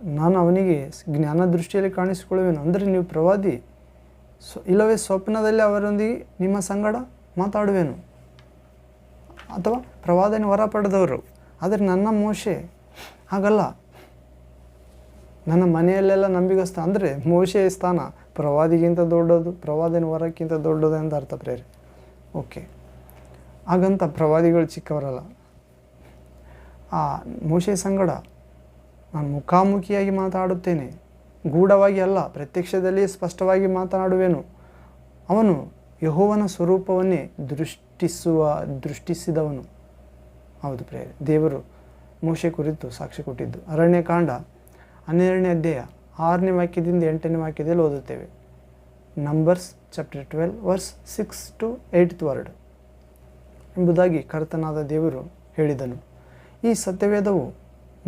ನಾನು ಅವನಿಗೆ ಜ್ಞಾನ ದೃಷ್ಟಿಯಲ್ಲಿ ಕಾಣಿಸಿಕೊಳ್ಳುವೆನು. ಅಂದರೆ ನೀವು ಪ್ರವಾದಿ, ಸ್ವ, ಇಲ್ಲವೇ ಸ್ವಪ್ನದಲ್ಲಿ ಅವರೊಂದಿಗೆ ನಿಮ್ಮ ಸಂಗಡ ಮಾತಾಡುವೆನು. ಅಥವಾ ಪ್ರವಾದನೆ ಹೊರ ಪಡೆದವರು ಆದರೆ ನನ್ನ ಮೋಶೆ ಹಾಗಲ್ಲ. ನನ್ನ ಮನೆಯಲ್ಲೆಲ್ಲ ನಂಬಿಗಸ್ತ, ಅಂದರೆ ಮೋಶೆಯ ಸ್ಥಾನ ಪ್ರವಾದಿಗಿಂತ ದೊಡ್ಡದು, ಪ್ರವಾದನ ವರಕ್ಕಿಂತ ದೊಡ್ಡದು ಅಂತ ಅರ್ಥ ಪ್ರೇರಿ. ಓಕೆ. ಹಾಗಂತ ಪ್ರವಾದಿಗಳು ಚಿಕ್ಕವರಲ್ಲ. ಆ ಮೋಶೆ ಸಂಗಡ ನಾನು ಮುಖಾಮುಖಿಯಾಗಿ ಮಾತಾಡುತ್ತೇನೆ. ಗೂಢವಾಗಿ ಅಲ್ಲ ಪ್ರತ್ಯಕ್ಷದಲ್ಲಿ ಸ್ಪಷ್ಟವಾಗಿ ಮಾತನಾಡುವೆನು. ಅವನು ಯಹೋವನ ಸ್ವರೂಪವನ್ನೇ ದೃಷ್ಟಿಸುವ, ದೃಷ್ಟಿಸಿದವನು. ಹೌದು ಪ್ರೇ ದೇವರು ಮೋಶೆ ಕುರಿತು ಸಾಕ್ಷಿ ಕೊಟ್ಟಿದ್ದು. ಅರಣ್ಯಕಾಂಡ ಹನ್ನೆರಡನೇ ಅಧ್ಯಾಯ, ಆರನೇ ವಾಕ್ಯದಿಂದ ಎಂಟನೇ ವಾಕ್ಯದಲ್ಲಿ ಓದುತ್ತೇವೆ. Numbers chapter twelve verse six to eight word ಎಂಬುದಾಗಿ ಕರ್ತನಾದ ದೇವರು ಹೇಳಿದನು. ಈ ಸತ್ಯವೇದವು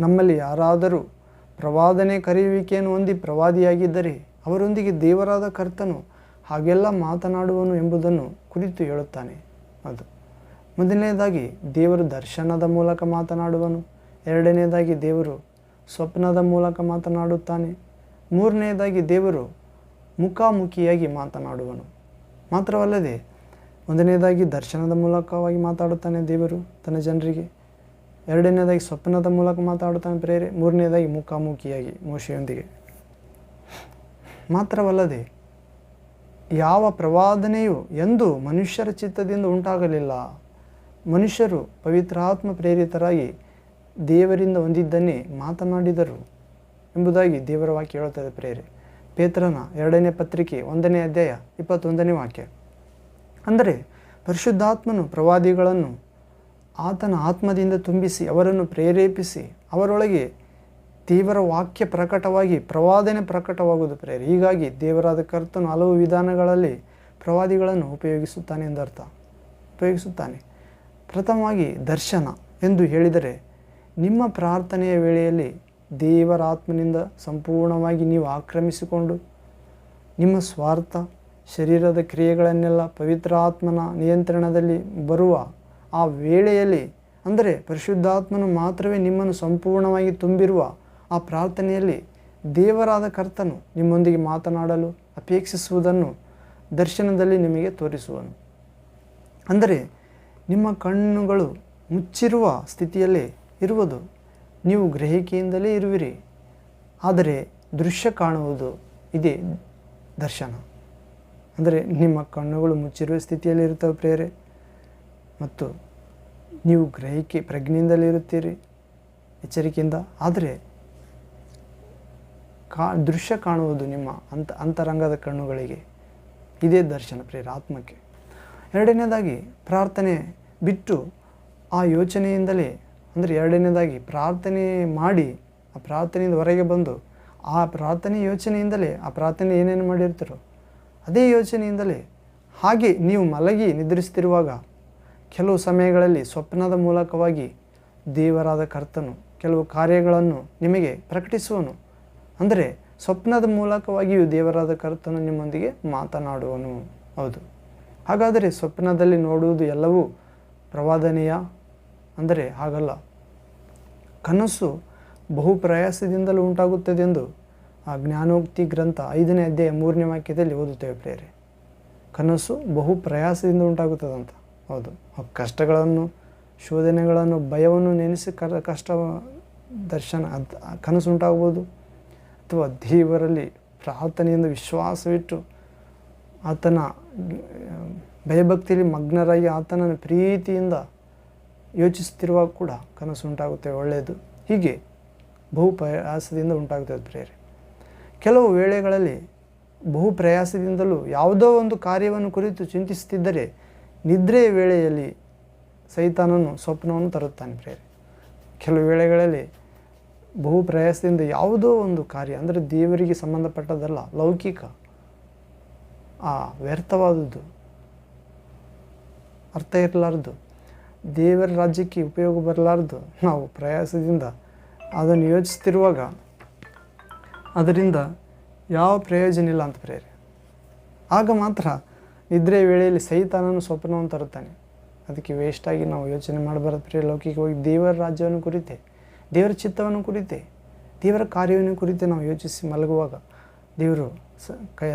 ನಮ್ಮಲ್ಲಿ ಯಾರಾದರೂ ಪ್ರವಾದನೆ ಕರೆಯುವಿಕೆಯನ್ನು ಹೊಂದಿ ಪ್ರವಾದಿಯಾಗಿದ್ದರೆ ಅವರೊಂದಿಗೆ ದೇವರಾದ ಕರ್ತನು ಹಾಗೆಲ್ಲ ಮಾತನಾಡುವನು ಎಂಬುದನ್ನು ಕುರಿತು ಹೇಳುತ್ತಾನೆ. ಅದು ಮೊದಲನೇದಾಗಿ ದೇವರು ದರ್ಶನದ ಮೂಲಕ ಮಾತನಾಡುವನು. ಎರಡನೇದಾಗಿ ದೇವರು ಸ್ವಪ್ನದ ಮೂಲಕ ಮಾತನಾಡುತ್ತಾನೆ. ಮೂರನೆಯದಾಗಿ ದೇವರು ಮುಖಾಮುಖಿಯಾಗಿ ಮಾತನಾಡುವನು. ಮಾತ್ರವಲ್ಲದೆ ಒಂದನೇದಾಗಿ ದರ್ಶನದ ಮೂಲಕವಾಗಿ ಮಾತಾಡುತ್ತಾನೆ ದೇವರು ತನ್ನ ಜನರಿಗೆ. ಎರಡನೇದಾಗಿ ಸ್ವಪ್ನದ ಮೂಲಕ ಮಾತಾಡುತ್ತಾನೆ ಪ್ರೇರೆ ಮೂರನೇದಾಗಿ ಮುಖಾಮುಖಿಯಾಗಿ ಮೋಶೆಯೊಂದಿಗೆ. ಮಾತ್ರವಲ್ಲದೆ, ಯಾವ ಪ್ರವಾದನೆಯು ಎಂದು ಮನುಷ್ಯರ ಚಿತ್ತದಿಂದ ಉಂಟಾಗಲಿಲ್ಲ. ಮನುಷ್ಯರು ಪವಿತ್ರಾತ್ಮ ಪ್ರೇರಿತರಾಗಿ ದೇವರಿಂದ ಹೊಂದಿದ್ದನ್ನೇ ಮಾತನಾಡಿದರು ಎಂಬುದಾಗಿ ದೇವರ ವಾಕ್ಯ ಹೇಳುತ್ತದೆ ಪ್ರೇರೆ ಪೇತ್ರನ ಎರಡನೇ ಪತ್ರಿಕೆ ಒಂದನೇ ಅಧ್ಯಾಯ ಇಪ್ಪತ್ತೊಂದನೇ ವಾಕ್ಯ. ಅಂದರೆ, ಪರಿಶುದ್ಧಾತ್ಮನು ಪ್ರವಾದಿಗಳನ್ನು ಆತನ ಆತ್ಮದಿಂದ ತುಂಬಿಸಿ, ಅವರನ್ನು ಪ್ರೇರೇಪಿಸಿ, ಅವರೊಳಗೆ ದೇವರ ವಾಕ್ಯ ಪ್ರಕಟವಾಗಿ, ಪ್ರವಾದನೆ ಪ್ರಕಟವಾಗುವುದು ಪ್ರೇರಿ. ಹೀಗಾಗಿ ದೇವರಾದ ಕರ್ತನು ಹಲವು ವಿಧಾನಗಳಲ್ಲಿ ಪ್ರವಾದಿಗಳನ್ನು ಉಪಯೋಗಿಸುತ್ತಾನೆ ಎಂದರ್ಥ. ಉಪಯೋಗಿಸುತ್ತಾನೆ. ಪ್ರಥಮವಾಗಿ ದರ್ಶನ ಎಂದು ಹೇಳಿದರೆ, ನಿಮ್ಮ ಪ್ರಾರ್ಥನೆಯ ವೇಳೆಯಲ್ಲಿ ದೇವರಾತ್ಮನಿಂದ ಸಂಪೂರ್ಣವಾಗಿ ನೀವು ಆಕ್ರಮಿಸಿಕೊಂಡು, ನಿಮ್ಮ ಸ್ವಾರ್ಥ, ಶರೀರದ ಕ್ರಿಯೆಗಳನ್ನೆಲ್ಲ ಪವಿತ್ರ ಆತ್ಮನ ನಿಯಂತ್ರಣದಲ್ಲಿ ಬರುವ ಆ ವೇಳೆಯಲ್ಲಿ, ಅಂದರೆ ಪರಿಶುದ್ಧಾತ್ಮನು ಮಾತ್ರವೇ ನಿಮ್ಮನ್ನು ಸಂಪೂರ್ಣವಾಗಿ ತುಂಬಿರುವ ಆ ಪ್ರಾರ್ಥನೆಯಲ್ಲಿ ದೇವರಾದ ಕರ್ತನು ನಿಮ್ಮೊಂದಿಗೆ ಮಾತನಾಡಲು ಅಪೇಕ್ಷಿಸುವುದನ್ನು ದರ್ಶನದಲ್ಲಿ ನಿಮಗೆ ತೋರಿಸುವನು. ಅಂದರೆ ನಿಮ್ಮ ಕಣ್ಣುಗಳು ಮುಚ್ಚಿರುವ ಸ್ಥಿತಿಯಲ್ಲೇ ಇರುವುದು, ನೀವು ಗ್ರಹಿಕೆಯಿಂದಲೇ ಇರುವಿರಿ, ಆದರೆ ದೃಶ್ಯ ಕಾಣುವುದು ಇದೇ ದರ್ಶನ. ಅಂದರೆ ನಿಮ್ಮ ಕಣ್ಣುಗಳು ಮುಚ್ಚಿರುವ ಸ್ಥಿತಿಯಲ್ಲಿ ಇರ್ತವೆ ಪ್ರೇರೆ ಮತ್ತು ನೀವು ಗ್ರಹಿಕೆ ಪ್ರಜ್ಞೆಯಿಂದಲೇ ಇರುತ್ತೀರಿ, ಎಚ್ಚರಿಕೆಯಿಂದ. ಆದರೆ ಕಾ, ದೃಶ್ಯ ಕಾಣುವುದು ನಿಮ್ಮ ಅಂತ, ಅಂತರಂಗದ ಕಣ್ಣುಗಳಿಗೆ ಇದೇ ದರ್ಶನ ಪ್ರೇರ ಆತ್ಮಕ್ಕೆ. ಎರಡನೇದಾಗಿ ಪ್ರಾರ್ಥನೆ ಬಿಟ್ಟು ಆ ಯೋಚನೆಯಿಂದಲೇ, ಅಂದರೆ ಎರಡನೇದಾಗಿ ಪ್ರಾರ್ಥನೆ ಮಾಡಿ, ಆ ಪ್ರಾರ್ಥನೆಯಿಂದ ಹೊರಗೆ ಬಂದು, ಆ ಪ್ರಾರ್ಥನೆ ಯೋಚನೆಯಿಂದಲೇ, ಆ ಪ್ರಾರ್ಥನೆ ಏನೇನು ಮಾಡಿರ್ತೀರೋ, ಅದೇ ಯೋಚನೆಯಿಂದಲೇ ಹಾಗೆ ನೀವು ಮಲಗಿ ನಿದ್ರಿಸ್ತಿರುವಾಗ ಕೆಲವು ಸಮಯಗಳಲ್ಲಿ ಸ್ವಪ್ನದ ಮೂಲಕವಾಗಿ ದೇವರಾದ ಕರ್ತನು ಕೆಲವು ಕಾರ್ಯಗಳನ್ನು ನಿಮಗೆ ಪ್ರಕಟಿಸುವನು. ಅಂದರೆ ಸ್ವಪ್ನದ ಮೂಲಕವಾಗಿಯೂ ದೇವರಾದ ಕರ್ತನು ನಿಮ್ಮೊಂದಿಗೆ ಮಾತನಾಡುವನು. ಹೌದು. ಹಾಗಾದರೆ ಸ್ವಪ್ನದಲ್ಲಿ ನೋಡುವುದು ಎಲ್ಲವೂ ಪ್ರವಾದನೆಯ? ಅಂದರೆ ಹಾಗಲ್ಲ. ಕನಸು ಬಹು ಪ್ರಯಾಸದಿಂದಲೂ ಉಂಟಾಗುತ್ತದೆ ಎಂದು ಆ ಜ್ಞಾನೋಕ್ತಿ ಗ್ರಂಥ ಐದನೇ ಅಧ್ಯಾಯ ಮೂರನೇ ವಾಕ್ಯದಲ್ಲಿ ಓದುತ್ತೇವೆ ಪ್ರೇರೆ ಕನಸು ಬಹು ಪ್ರಯಾಸದಿಂದ ಉಂಟಾಗುತ್ತದಂತ. ಹೌದು. ಕಷ್ಟಗಳನ್ನು, ಶೋಧನೆಗಳನ್ನು, ಭಯವನ್ನು ನೆನೆಸಿ ಕಷ್ಟ, ದರ್ಶನ ಅದು ಕನಸು ಉಂಟಾಗ್ಬೋದು ಅಥವಾ ದೇವರಲ್ಲಿ ಪ್ರಾರ್ಥನೆಯಿಂದ ವಿಶ್ವಾಸವಿಟ್ಟು ಆತನ, ಭಯಭಕ್ತಿಯಲ್ಲಿ ಮಗ್ನರಾಗಿ ಆತನ ಪ್ರೀತಿಯಿಂದ ಯೋಚಿಸುತ್ತಿರುವಾಗ ಕೂಡ ಕನಸು ಉಂಟಾಗುತ್ತೆ ಒಳ್ಳೆಯದು. ಹೀಗೆ ಬಹು ಪ್ರಯಾಸದಿಂದ ಉಂಟಾಗುತ್ತದೆ ಪ್ರೇರೆ ಕೆಲವು ವೇಳೆಗಳಲ್ಲಿ ಬಹು ಪ್ರಯಾಸದಿಂದಲೂ ಯಾವುದೋ ಒಂದು ಕಾರ್ಯವನ್ನು ಕುರಿತು ಚಿಂತಿಸುತ್ತಿದ್ದರೆ ನಿದ್ರೆಯ ವೇಳೆಯಲ್ಲಿ ಸೈತಾನನು ಸ್ವಪ್ನವನ್ನು ತರುತ್ತಾನೆ ಪ್ರೇರೆ ಕೆಲವು ವೇಳೆಗಳಲ್ಲಿ ಬಹು ಪ್ರಯಾಸದಿಂದ ಯಾವುದೋ ಒಂದು ಕಾರ್ಯ, ಅಂದರೆ ದೇವರಿಗೆ ಸಂಬಂಧಪಟ್ಟದಲ್ಲ ಲೌಕಿಕ, ಆ ವ್ಯರ್ಥವಾದದ್ದು, ಅರ್ಥ ಇರಲಾರ್ದು, ದೇವರ ರಾಜ್ಯಕ್ಕೆ ಉಪಯೋಗ ಬರಲಾರ್ದು, ನಾವು ಪ್ರಯಾಸದಿಂದ ಅದನ್ನು ಯೋಚಿಸ್ತಿರುವಾಗ ಅದರಿಂದ ಯಾವ ಪ್ರಯೋಜನ ಇಲ್ಲ ಅಂತ ಪ್ರೇರೆ ಆಗ ಮಾತ್ರ ನಿದ್ರೆ ವೇಳೆಯಲ್ಲಿ ಸೈತಾನನು ಸ್ವಪ್ನವನ್ನು ತರುತ್ತಾನೆ. ಅದಕ್ಕೆ ವೇಸ್ಟಾಗಿ ನಾವು ಯೋಚನೆ ಮಾಡಬಾರದು ಪ್ರಿಯ ಲೌಕಿಕವಾಗಿ. ದೇವರ ರಾಜ್ಯವನ್ನು ಕುರಿತೆ, ದೇವರ ಚಿತ್ತವನ್ನು ಕುರಿತೆ, ದೇವರ ಕಾರ್ಯವನ್ನು ಕುರಿತೆ ನಾವು ಯೋಚಿಸಿ ಮಲಗುವಾಗ ದೇವರು ಸ, ಕೈ,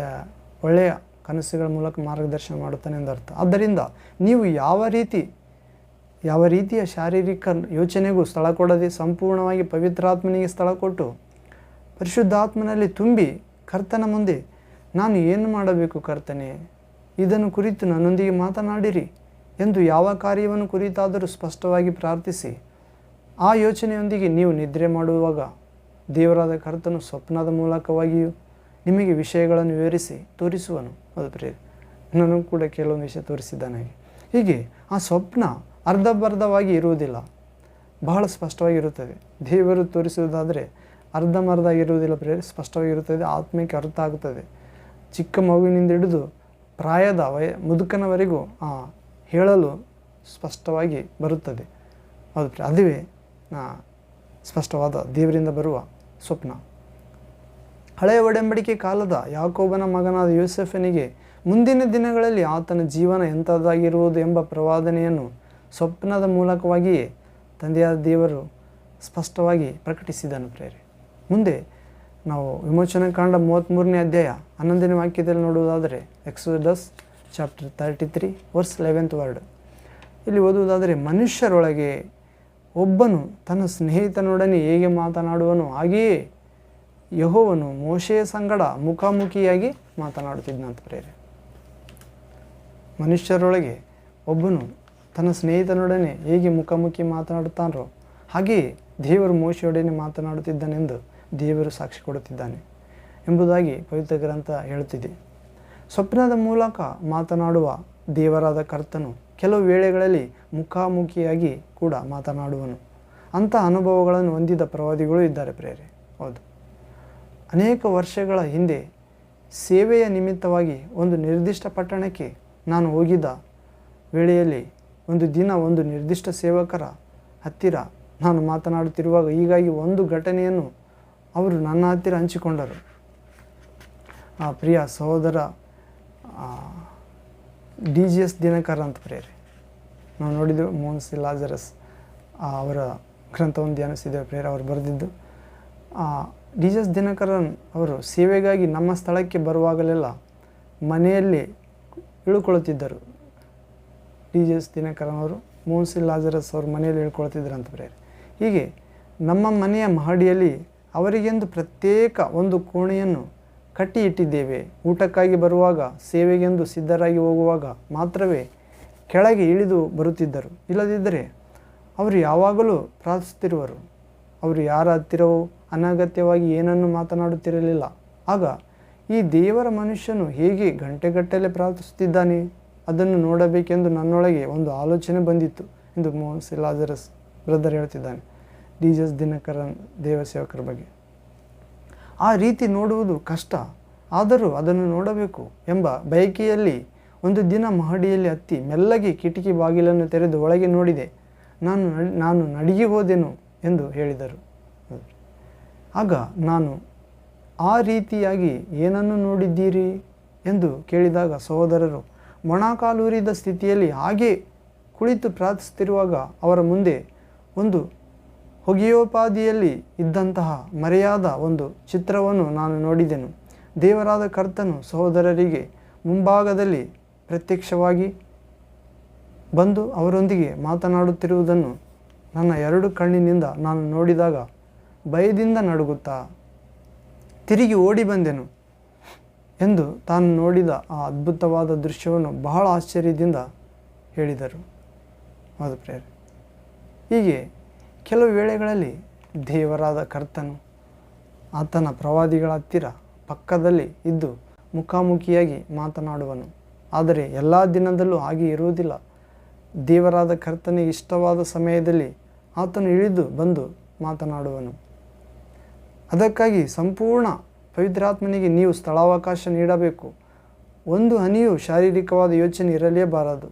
ಒಳ್ಳೆಯ ಕನಸುಗಳ ಮೂಲಕ ಮಾರ್ಗದರ್ಶನ ಮಾಡುತ್ತಾನೆ ಅರ್ಥ. ಆದ್ದರಿಂದ ನೀವು ಯಾವ ರೀತಿ, ಯಾವ ರೀತಿಯ ಶಾರೀರಿಕ ಯೋಚನೆಗೂ ಸ್ಥಳ ಕೊಡದೆ ಸಂಪೂರ್ಣವಾಗಿ ಪವಿತ್ರಾತ್ಮನಿಗೆ ಸ್ಥಳ ಕೊಟ್ಟು ಪರಿಶುದ್ಧಾತ್ಮನಲ್ಲಿ ತುಂಬಿ ಕರ್ತನ ಮುಂದೆ ನಾನು ಏನು ಮಾಡಬೇಕು ಕರ್ತನೆ? ಇದನ್ನು ಕುರಿತು ನನ್ನೊಂದಿಗೆ ಮಾತನಾಡಿರಿ ಎಂದು ಯಾವ ಕಾರ್ಯವನ್ನು ಕುರಿತಾದರೂ ಸ್ಪಷ್ಟವಾಗಿ ಪ್ರಾರ್ಥಿಸಿ. ಆ ಯೋಚನೆಯೊಂದಿಗೆ ನೀವು ನಿದ್ರೆ ಮಾಡುವಾಗ ದೇವರಾದ ಕರ್ತನು ಸ್ವಪ್ನದ ಮೂಲಕವಾಗಿಯೂ ನಿಮಗೆ ವಿಷಯಗಳನ್ನು ವಿವರಿಸಿ ತೋರಿಸುವನು. ಅದು ಪ್ರೇರ ನನಗೂ ಕೂಡ ಕೆಲವೊಂದು ವಿಷಯ ತೋರಿಸಿದ್ದಾನೆ. ಹೀಗೆ ಆ ಸ್ವಪ್ನ ಅರ್ಧಬರ್ಧವಾಗಿ ಇರುವುದಿಲ್ಲ, ಬಹಳ ಸ್ಪಷ್ಟವಾಗಿರುತ್ತದೆ. ದೇವರು ತೋರಿಸುವುದಾದರೆ ಅರ್ಧಮರ್ಧ ಇರುವುದಿಲ್ಲ ಪ್ರೇರೆ ಸ್ಪಷ್ಟವಾಗಿರುತ್ತದೆ, ಆತ್ಮಕ್ಕೆ ಅರ್ಥ ಆಗುತ್ತದೆ ಚಿಕ್ಕ ಮಗುವಿನಿಂದ ಹಿಡಿದು ಪ್ರಾಯದ ವಯ ಮುದುಕನವರೆಗೂ ಆ ಹೇಳಲು ಸ್ಪಷ್ಟವಾಗಿ ಬರುತ್ತದೆ. ಹೌದು ಅದುವೇ ಸ್ಪಷ್ಟವಾದ ದೇವರಿಂದ ಬರುವ ಸ್ವಪ್ನ. ಹಳೆಯ ಒಡಂಬಡಿಕೆ ಕಾಲದ ಯಾಕೋಬನ ಮಗನಾದ ಯೂಸೆಫನಿಗೆ ಮುಂದಿನ ದಿನಗಳಲ್ಲಿ ಆತನ ಜೀವನ ಎಂಥದ್ದಾಗಿರುವುದು ಎಂಬ ಪ್ರವಾದನೆಯನ್ನು ಸ್ವಪ್ನದ ಮೂಲಕವಾಗಿಯೇ ತಂದೆಯಾದ ದೇವರು ಸ್ಪಷ್ಟವಾಗಿ ಪ್ರಕಟಿಸಿದನು ಪ್ರೇರೆ ಮುಂದೆ ನಾವು ವಿಮೋಚನೆ ಕಾಂಡ ಮೂವತ್ತ್ಮೂರನೇ ಅಧ್ಯಾಯ ಹನ್ನೊಂದನೇ ವಾಕ್ಯದಲ್ಲಿ ನೋಡುವುದಾದರೆ Exodus chapter thirty three verse eleventh word. ಇಲ್ಲಿ ಓದುವುದಾದರೆ ಮನುಷ್ಯರೊಳಗೆ ಒಬ್ಬನು ತನ್ನ ಸ್ನೇಹಿತನೊಡನೆ ಹೇಗೆ ಮಾತನಾಡುವನು ಹಾಗೆಯೇ ಯಹೋವನು ಮೋಶೆಯ ಸಂಗಡ ಮುಖಾಮುಖಿಯಾಗಿ ಮಾತನಾಡುತ್ತಿದ್ದಂತ ಪ್ರೇರೆ ಮನುಷ್ಯರೊಳಗೆ ಒಬ್ಬನು ತನ್ನ ಸ್ನೇಹಿತನೊಡನೆ ಹೇಗೆ ಮುಖಾಮುಖಿ ಮಾತನಾಡುತ್ತಾನೋ ಹಾಗೆಯೇ ದೇವರು ಮೋಶೆಯೊಡನೆ ಮಾತನಾಡುತ್ತಿದ್ದಾನೆಂದು ದೇವರು ಸಾಕ್ಷಿ ಕೊಡುತ್ತಿದ್ದಾನೆ ಎಂಬುದಾಗಿ ಪವಿತ್ರ ಗ್ರಂಥ ಹೇಳುತ್ತಿದೆ. ಸ್ವಪ್ನದ ಮೂಲಕ ಮಾತನಾಡುವ ದೇವರಾದ ಕರ್ತನು ಕೆಲವು ವೇಳೆಗಳಲ್ಲಿ ಮುಖಾಮುಖಿಯಾಗಿ ಕೂಡ ಮಾತನಾಡುವನು. ಅಂಥ ಅನುಭವಗಳನ್ನು ಹೊಂದಿದ ಪ್ರವಾದಿಗಳು ಇದ್ದಾರೆ ಪ್ರೇರೆ. ಹೌದು. ಅನೇಕ ವರ್ಷಗಳ ಹಿಂದೆ ಸೇವೆಯ ನಿಮಿತ್ತವಾಗಿ ಒಂದು ನಿರ್ದಿಷ್ಟ ಪಟ್ಟಣಕ್ಕೆ ನಾನು ಹೋಗಿದ್ದ ವೇಳೆಯಲ್ಲಿ ಒಂದು ದಿನ ಒಂದು ನಿರ್ದಿಷ್ಟ ಸೇವಕರ ಹತ್ತಿರ ನಾನು ಮಾತನಾಡುತ್ತಿರುವಾಗ ಹೀಗಾಗಿ ಒಂದು ಘಟನೆಯನ್ನು ಅವರು ನನ್ನ ಹತ್ತಿರ ಹಂಚಿಕೊಂಡರು. ಆ, ಪ್ರಿಯ ಸಹೋದರ ಡಿ ಜಿ ಎಸ್ ದಿನಕರ್ ಅಂತ ಪ್ರೇರೆ ನಾವು ನೋಡಿದ್ದೆವು ಮೋನ್ಸಿ ಲಾಜರಸ್ ಅವರ ಗ್ರಂಥವನ್ನು ಧ್ಯಾನಿಸಿದ್ದೇವೆ ಪ್ರೇರ ಅವರು ಬರೆದಿದ್ದು ಡಿ ಜಿ ಎಸ್ ದಿನಕರನ್ ಅವರು ಸೇವೆಗಾಗಿ ನಮ್ಮ ಸ್ಥಳಕ್ಕೆ ಬರುವಾಗಲೆಲ್ಲ ಮನೆಯಲ್ಲಿ ಇಳುಕೊಳ್ಳುತ್ತಿದ್ದರು ಡಿ ಜಿ ಎಸ್ ದಿನಕರನ್ ಅವರು ಮೋನ್ಸಿ ಲಾಜರಸ್ ಅವರು ಮನೆಯಲ್ಲಿ ಇಳ್ಕೊಳ್ತಿದ್ದರು ಅಂತ ಪ್ರೇರಿ ಹೀಗೆ ನಮ್ಮ ಮನೆಯ ಮಹಡಿಯಲ್ಲಿ ಅವರಿಗೆಂದು ಪ್ರತ್ಯೇಕ ಒಂದು ಕೋಣೆಯನ್ನು ಕಟ್ಟಿ ಇಟ್ಟಿದ್ದೇವೆ. ಊಟಕ್ಕಾಗಿ ಬರುವಾಗ, ಸೇವೆಗೆಂದು ಸಿದ್ಧರಾಗಿ ಹೋಗುವಾಗ ಮಾತ್ರವೇ ಕೆಳಗೆ ಇಳಿದು ಬರುತ್ತಿದ್ದರು. ಇಲ್ಲದಿದ್ದರೆ ಅವರು ಯಾವಾಗಲೂ ಪ್ರಾರ್ಥಿಸುತ್ತಿರುವರು. ಅವರು ಯಾರ ಹತ್ತಿರವೋ ಅನಗತ್ಯವಾಗಿ ಏನನ್ನು ಮಾತನಾಡುತ್ತಿರಲಿಲ್ಲ. ಆಗ ಈ ದೇವರ ಮನುಷ್ಯನು ಹೇಗೆ ಗಂಟೆಗಟ್ಟಲೆ ಪ್ರಾರ್ಥಿಸುತ್ತಿದ್ದಾನೆ? ಅದನ್ನು ನೋಡಬೇಕೆಂದು ನನ್ನೊಳಗೆ ಒಂದು ಆಲೋಚನೆ ಬಂದಿತ್ತು ಎಂದು ಮೋಹನ್ ಸಿಲಾಜರಸ್ ಬ್ರದರ್ ಹೇಳ್ತಿದ್ದಾನೆ. ಡಿ ಜಸ್ ದಿನಕರನ್ ದೇವಸೇವಕರ ಬಗ್ಗೆ. ಆ ರೀತಿ ನೋಡುವುದು ಕಷ್ಟ. ಆದರೂ ಅದನ್ನು ನೋಡಬೇಕು ಎಂಬ ಬಯಕೆಯಲ್ಲಿ ಒಂದು ದಿನ ಮಹಡಿಯಲ್ಲಿ ಹತ್ತಿ ಮೆಲ್ಲಗೆ ಕಿಟಕಿ ಬಾಗಿಲನ್ನು ತೆರೆದು ಒಳಗೆ ನೋಡಿದೆ. ನಾನು ನಾನು ನಡಿಗೆ ಹೋದೆನು ಎಂದು ಹೇಳಿದರು. ಆಗ ನಾನು, ಆ ರೀತಿಯಾಗಿ ಏನನ್ನು ನೋಡಿದ್ದೀರಿ ಎಂದು ಕೇಳಿದಾಗ ಸಹೋದರರು, ಮೊಣಕಾಲೂರಿದ ಸ್ಥಿತಿಯಲ್ಲಿ ಹಾಗೆ ಕುಳಿತು ಪ್ರಾರ್ಥಿಸುತ್ತಿರುವಾಗ ಅವರ ಮುಂದೆ ಒಂದು ಹೊಗೆಯೋಪಾದಿಯಲ್ಲಿ ಇದ್ದಂತಹ ಮರೆಯಾದ ಒಂದು ಚಿತ್ರವನ್ನು ನಾನು ನೋಡಿದೆನು. ದೇವರಾದ ಕರ್ತನು ಸಹೋದರರಿಗೆ ಮುಂಭಾಗದಲ್ಲಿ ಪ್ರತ್ಯಕ್ಷವಾಗಿ ಬಂದು ಅವರೊಂದಿಗೆ ಮಾತನಾಡುತ್ತಿರುವುದನ್ನು ನನ್ನ ಎರಡು ಕಣ್ಣಿನಿಂದ ನಾನು ನೋಡಿದಾಗ ಭಯದಿಂದ ನಡುಗುತ್ತಾ ತಿರುಗಿ ಓಡಿ ಬಂದೆನು ಎಂದು ತಾನು ನೋಡಿದ ಆ ಅದ್ಭುತವಾದ ದೃಶ್ಯವನ್ನು ಬಹಳ ಆಶ್ಚರ್ಯದಿಂದ ಹೇಳಿದರು. ಹೌದು ಹೀಗೆ ಕೆಲವು ವೇಳೆಗಳಲ್ಲಿ ದೇವರಾದ ಕರ್ತನು ಆತನ ಪ್ರವಾದಿಗಳ ಹತ್ತಿರ ಪಕ್ಕದಲ್ಲಿ ಇದ್ದು ಮುಖಾಮುಖಿಯಾಗಿ ಮಾತನಾಡುವನು. ಆದರೆ ಎಲ್ಲ ದಿನದಲ್ಲೂ ಹಾಗೆ ಇರುವುದಿಲ್ಲ. ದೇವರಾದ ಕರ್ತನಿಗೆ ಇಷ್ಟವಾದ ಸಮಯದಲ್ಲಿ ಆತನು ಇಳಿದು ಬಂದು ಮಾತನಾಡುವನು. ಅದಕ್ಕಾಗಿ ಸಂಪೂರ್ಣ ಪವಿತ್ರಾತ್ಮನಿಗೆ ನೀವು ಸ್ಥಳಾವಕಾಶ ನೀಡಬೇಕು. ಒಂದು ಹನಿಯು ಶಾರೀರಿಕವಾದ ಯೋಚನೆ ಇರಲೇಬಾರದು.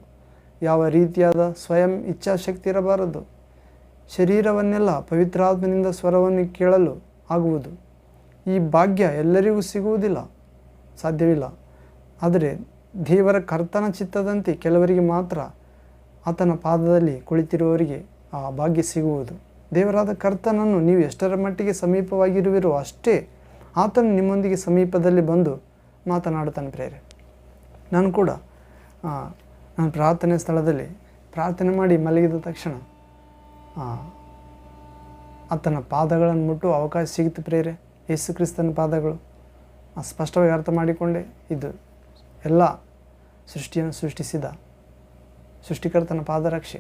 ಯಾವ ರೀತಿಯಾದ ಸ್ವಯಂ ಇಚ್ಛಾಶಕ್ತಿ ಇರಬಾರದು. ಶರೀರವನ್ನೆಲ್ಲ ಪವಿತ್ರಾತ್ಮನಿಂದ ಸ್ವರವನ್ನು ಕೇಳಲು ಆಗುವುದು. ಈ ಭಾಗ್ಯ ಎಲ್ಲರಿಗೂ ಸಿಗುವುದಿಲ್ಲ, ಸಾಧ್ಯವಿಲ್ಲ. ಆದರೆ ದೇವರ ಕರ್ತನ ಚಿತ್ತದಂತೆ ಕೆಲವರಿಗೆ ಮಾತ್ರ ಆತನ ಪಾದದಲ್ಲಿ ಕುಳಿತಿರುವವರಿಗೆ ಆ ಭಾಗ್ಯ ಸಿಗುವುದು. ದೇವರಾದ ಕರ್ತನನ್ನು ನೀವು ಎಷ್ಟರ ಮಟ್ಟಿಗೆ ಸಮೀಪವಾಗಿರುವಿರೋ ಅಷ್ಟೇ ಆತನು ನಿಮ್ಮೊಂದಿಗೆ ಸಮೀಪದಲ್ಲಿ ಬಂದು ಮಾತನಾಡುತ್ತಾನೆ ಪ್ರೇರೆ ನಾನು ಕೂಡ ನಾನು ಪ್ರಾರ್ಥನೆ ಸ್ಥಳದಲ್ಲಿ ಪ್ರಾರ್ಥನೆ ಮಾಡಿ ಮಲಗಿದ ತಕ್ಷಣ ಆತನ ಪಾದಗಳನ್ನು ಮುಟ್ಟು ಅವಕಾಶ ಸಿಗುತ್ತೆ ಪ್ರೇರೆ ಯೇಸು ಕ್ರಿಸ್ತನ ಪಾದಗಳು. ಸ್ಪಷ್ಟವಾಗಿ ಅರ್ಥ ಮಾಡಿಕೊಂಡೆ. ಇದು ಎಲ್ಲ ಸೃಷ್ಟಿಯನ್ನು ಸೃಷ್ಟಿಸಿದ ಸೃಷ್ಟಿಕರ್ತನ ಪಾದರಕ್ಷೆ.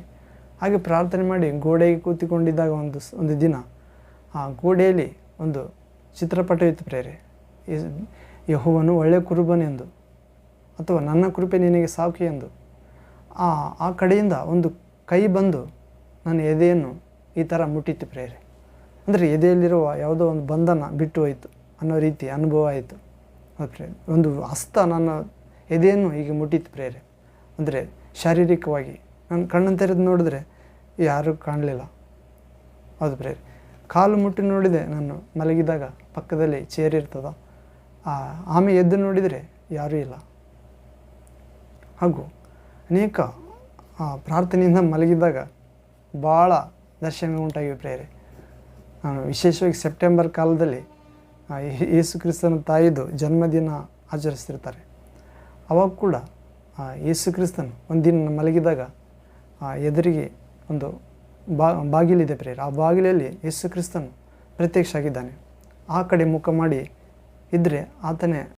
ಹಾಗೆ ಪ್ರಾರ್ಥನೆ ಮಾಡಿ ಗೋಡೆಗೆ ಕೂತಿಕೊಂಡಿದ್ದಾಗ ಒಂದು ಒಂದು ದಿನ, ಆ ಗೋಡೆಯಲ್ಲಿ ಒಂದು ಚಿತ್ರಪಟ ಇತ್ತು ಪ್ರೇರೆ ಯೆಹೋವನು ಒಳ್ಳೆಯ ಕುರುಬನೆಂದು ಅಥವಾ ನನ್ನ ಕೃಪೆ ನಿನಗೆ ಸಾಕು ಎಂದು. ಆ ಆ ಕಡೆಯಿಂದ ಒಂದು ಕೈ ಬಂದು ನನ್ನ ಎದೆಯನ್ನು ಈ ಥರ ಮುಟ್ಟಿತ್ತು ಪ್ರೇರೆ. ಅಂದರೆ ಎದೆಯಲ್ಲಿರುವ ಯಾವುದೋ ಒಂದು ಬಂಧನ ಬಿಟ್ಟು ಹೋಯಿತು ಅನ್ನೋ ರೀತಿ ಅನುಭವ ಆಯಿತು. ಪ್ರೇರೆ. ಒಂದು ಹಸ್ತ ನನ್ನ ಎದೆಯನ್ನು ಹೀಗೆ ಮುಟ್ಟಿತ್ತು ಪ್ರೇರೆ. ಅಂದರೆ ಶಾರೀರಿಕವಾಗಿ ನಾನು ಕಣ್ಣು ತೆರೆದು ನೋಡಿದ್ರೆ ಯಾರೂ ಕಾಣಲಿಲ್ಲ. ಹೌದು ಪ್ರೇರೆ. ಕಾಲು ಮುಟ್ಟಿ ನೋಡಿದೆ, ನಾನು ಮಲಗಿದಾಗ ಪಕ್ಕದಲ್ಲಿ ಚೇರ್ ಇರ್ತದ. ಆಮೆ ಎದ್ದು ನೋಡಿದರೆ ಯಾರೂ ಇಲ್ಲ. ಹಾಗೂ ಅನೇಕ ಪ್ರಾರ್ಥನೆಯಿಂದ ಮಲಗಿದಾಗ ಭಾಳ ದರ್ಶನಗಳು ಉಂಟಾಗಿವೆ ಪ್ರೇರೆ ವಿಶೇಷವಾಗಿ ಸೆಪ್ಟೆಂಬರ್ ಕಾಲದಲ್ಲಿ ಯೇಸು ಕ್ರಿಸ್ತನ ತಾಯಿದು ಜನ್ಮದಿನ ಆಚರಿಸ್ತಿರ್ತಾರೆ. ಅವಾಗ ಕೂಡ ಯೇಸು ಕ್ರಿಸ್ತನ್ ಒಂದಿನ ಮಲಗಿದಾಗ ಎದುರಿಗೆ ಒಂದು ಬಾ, ಬಾಗಿಲಿದೆ ಪ್ರೇರೆ ಆ ಬಾಗಿಲಲ್ಲಿ ಯೇಸು ಕ್ರಿಸ್ತನು ಪ್ರತ್ಯಕ್ಷ ಆಗಿದ್ದಾನೆ ಆ ಕಡೆ ಮುಖ ಮಾಡಿ ಇದ್ದರೆ ಆತನೇ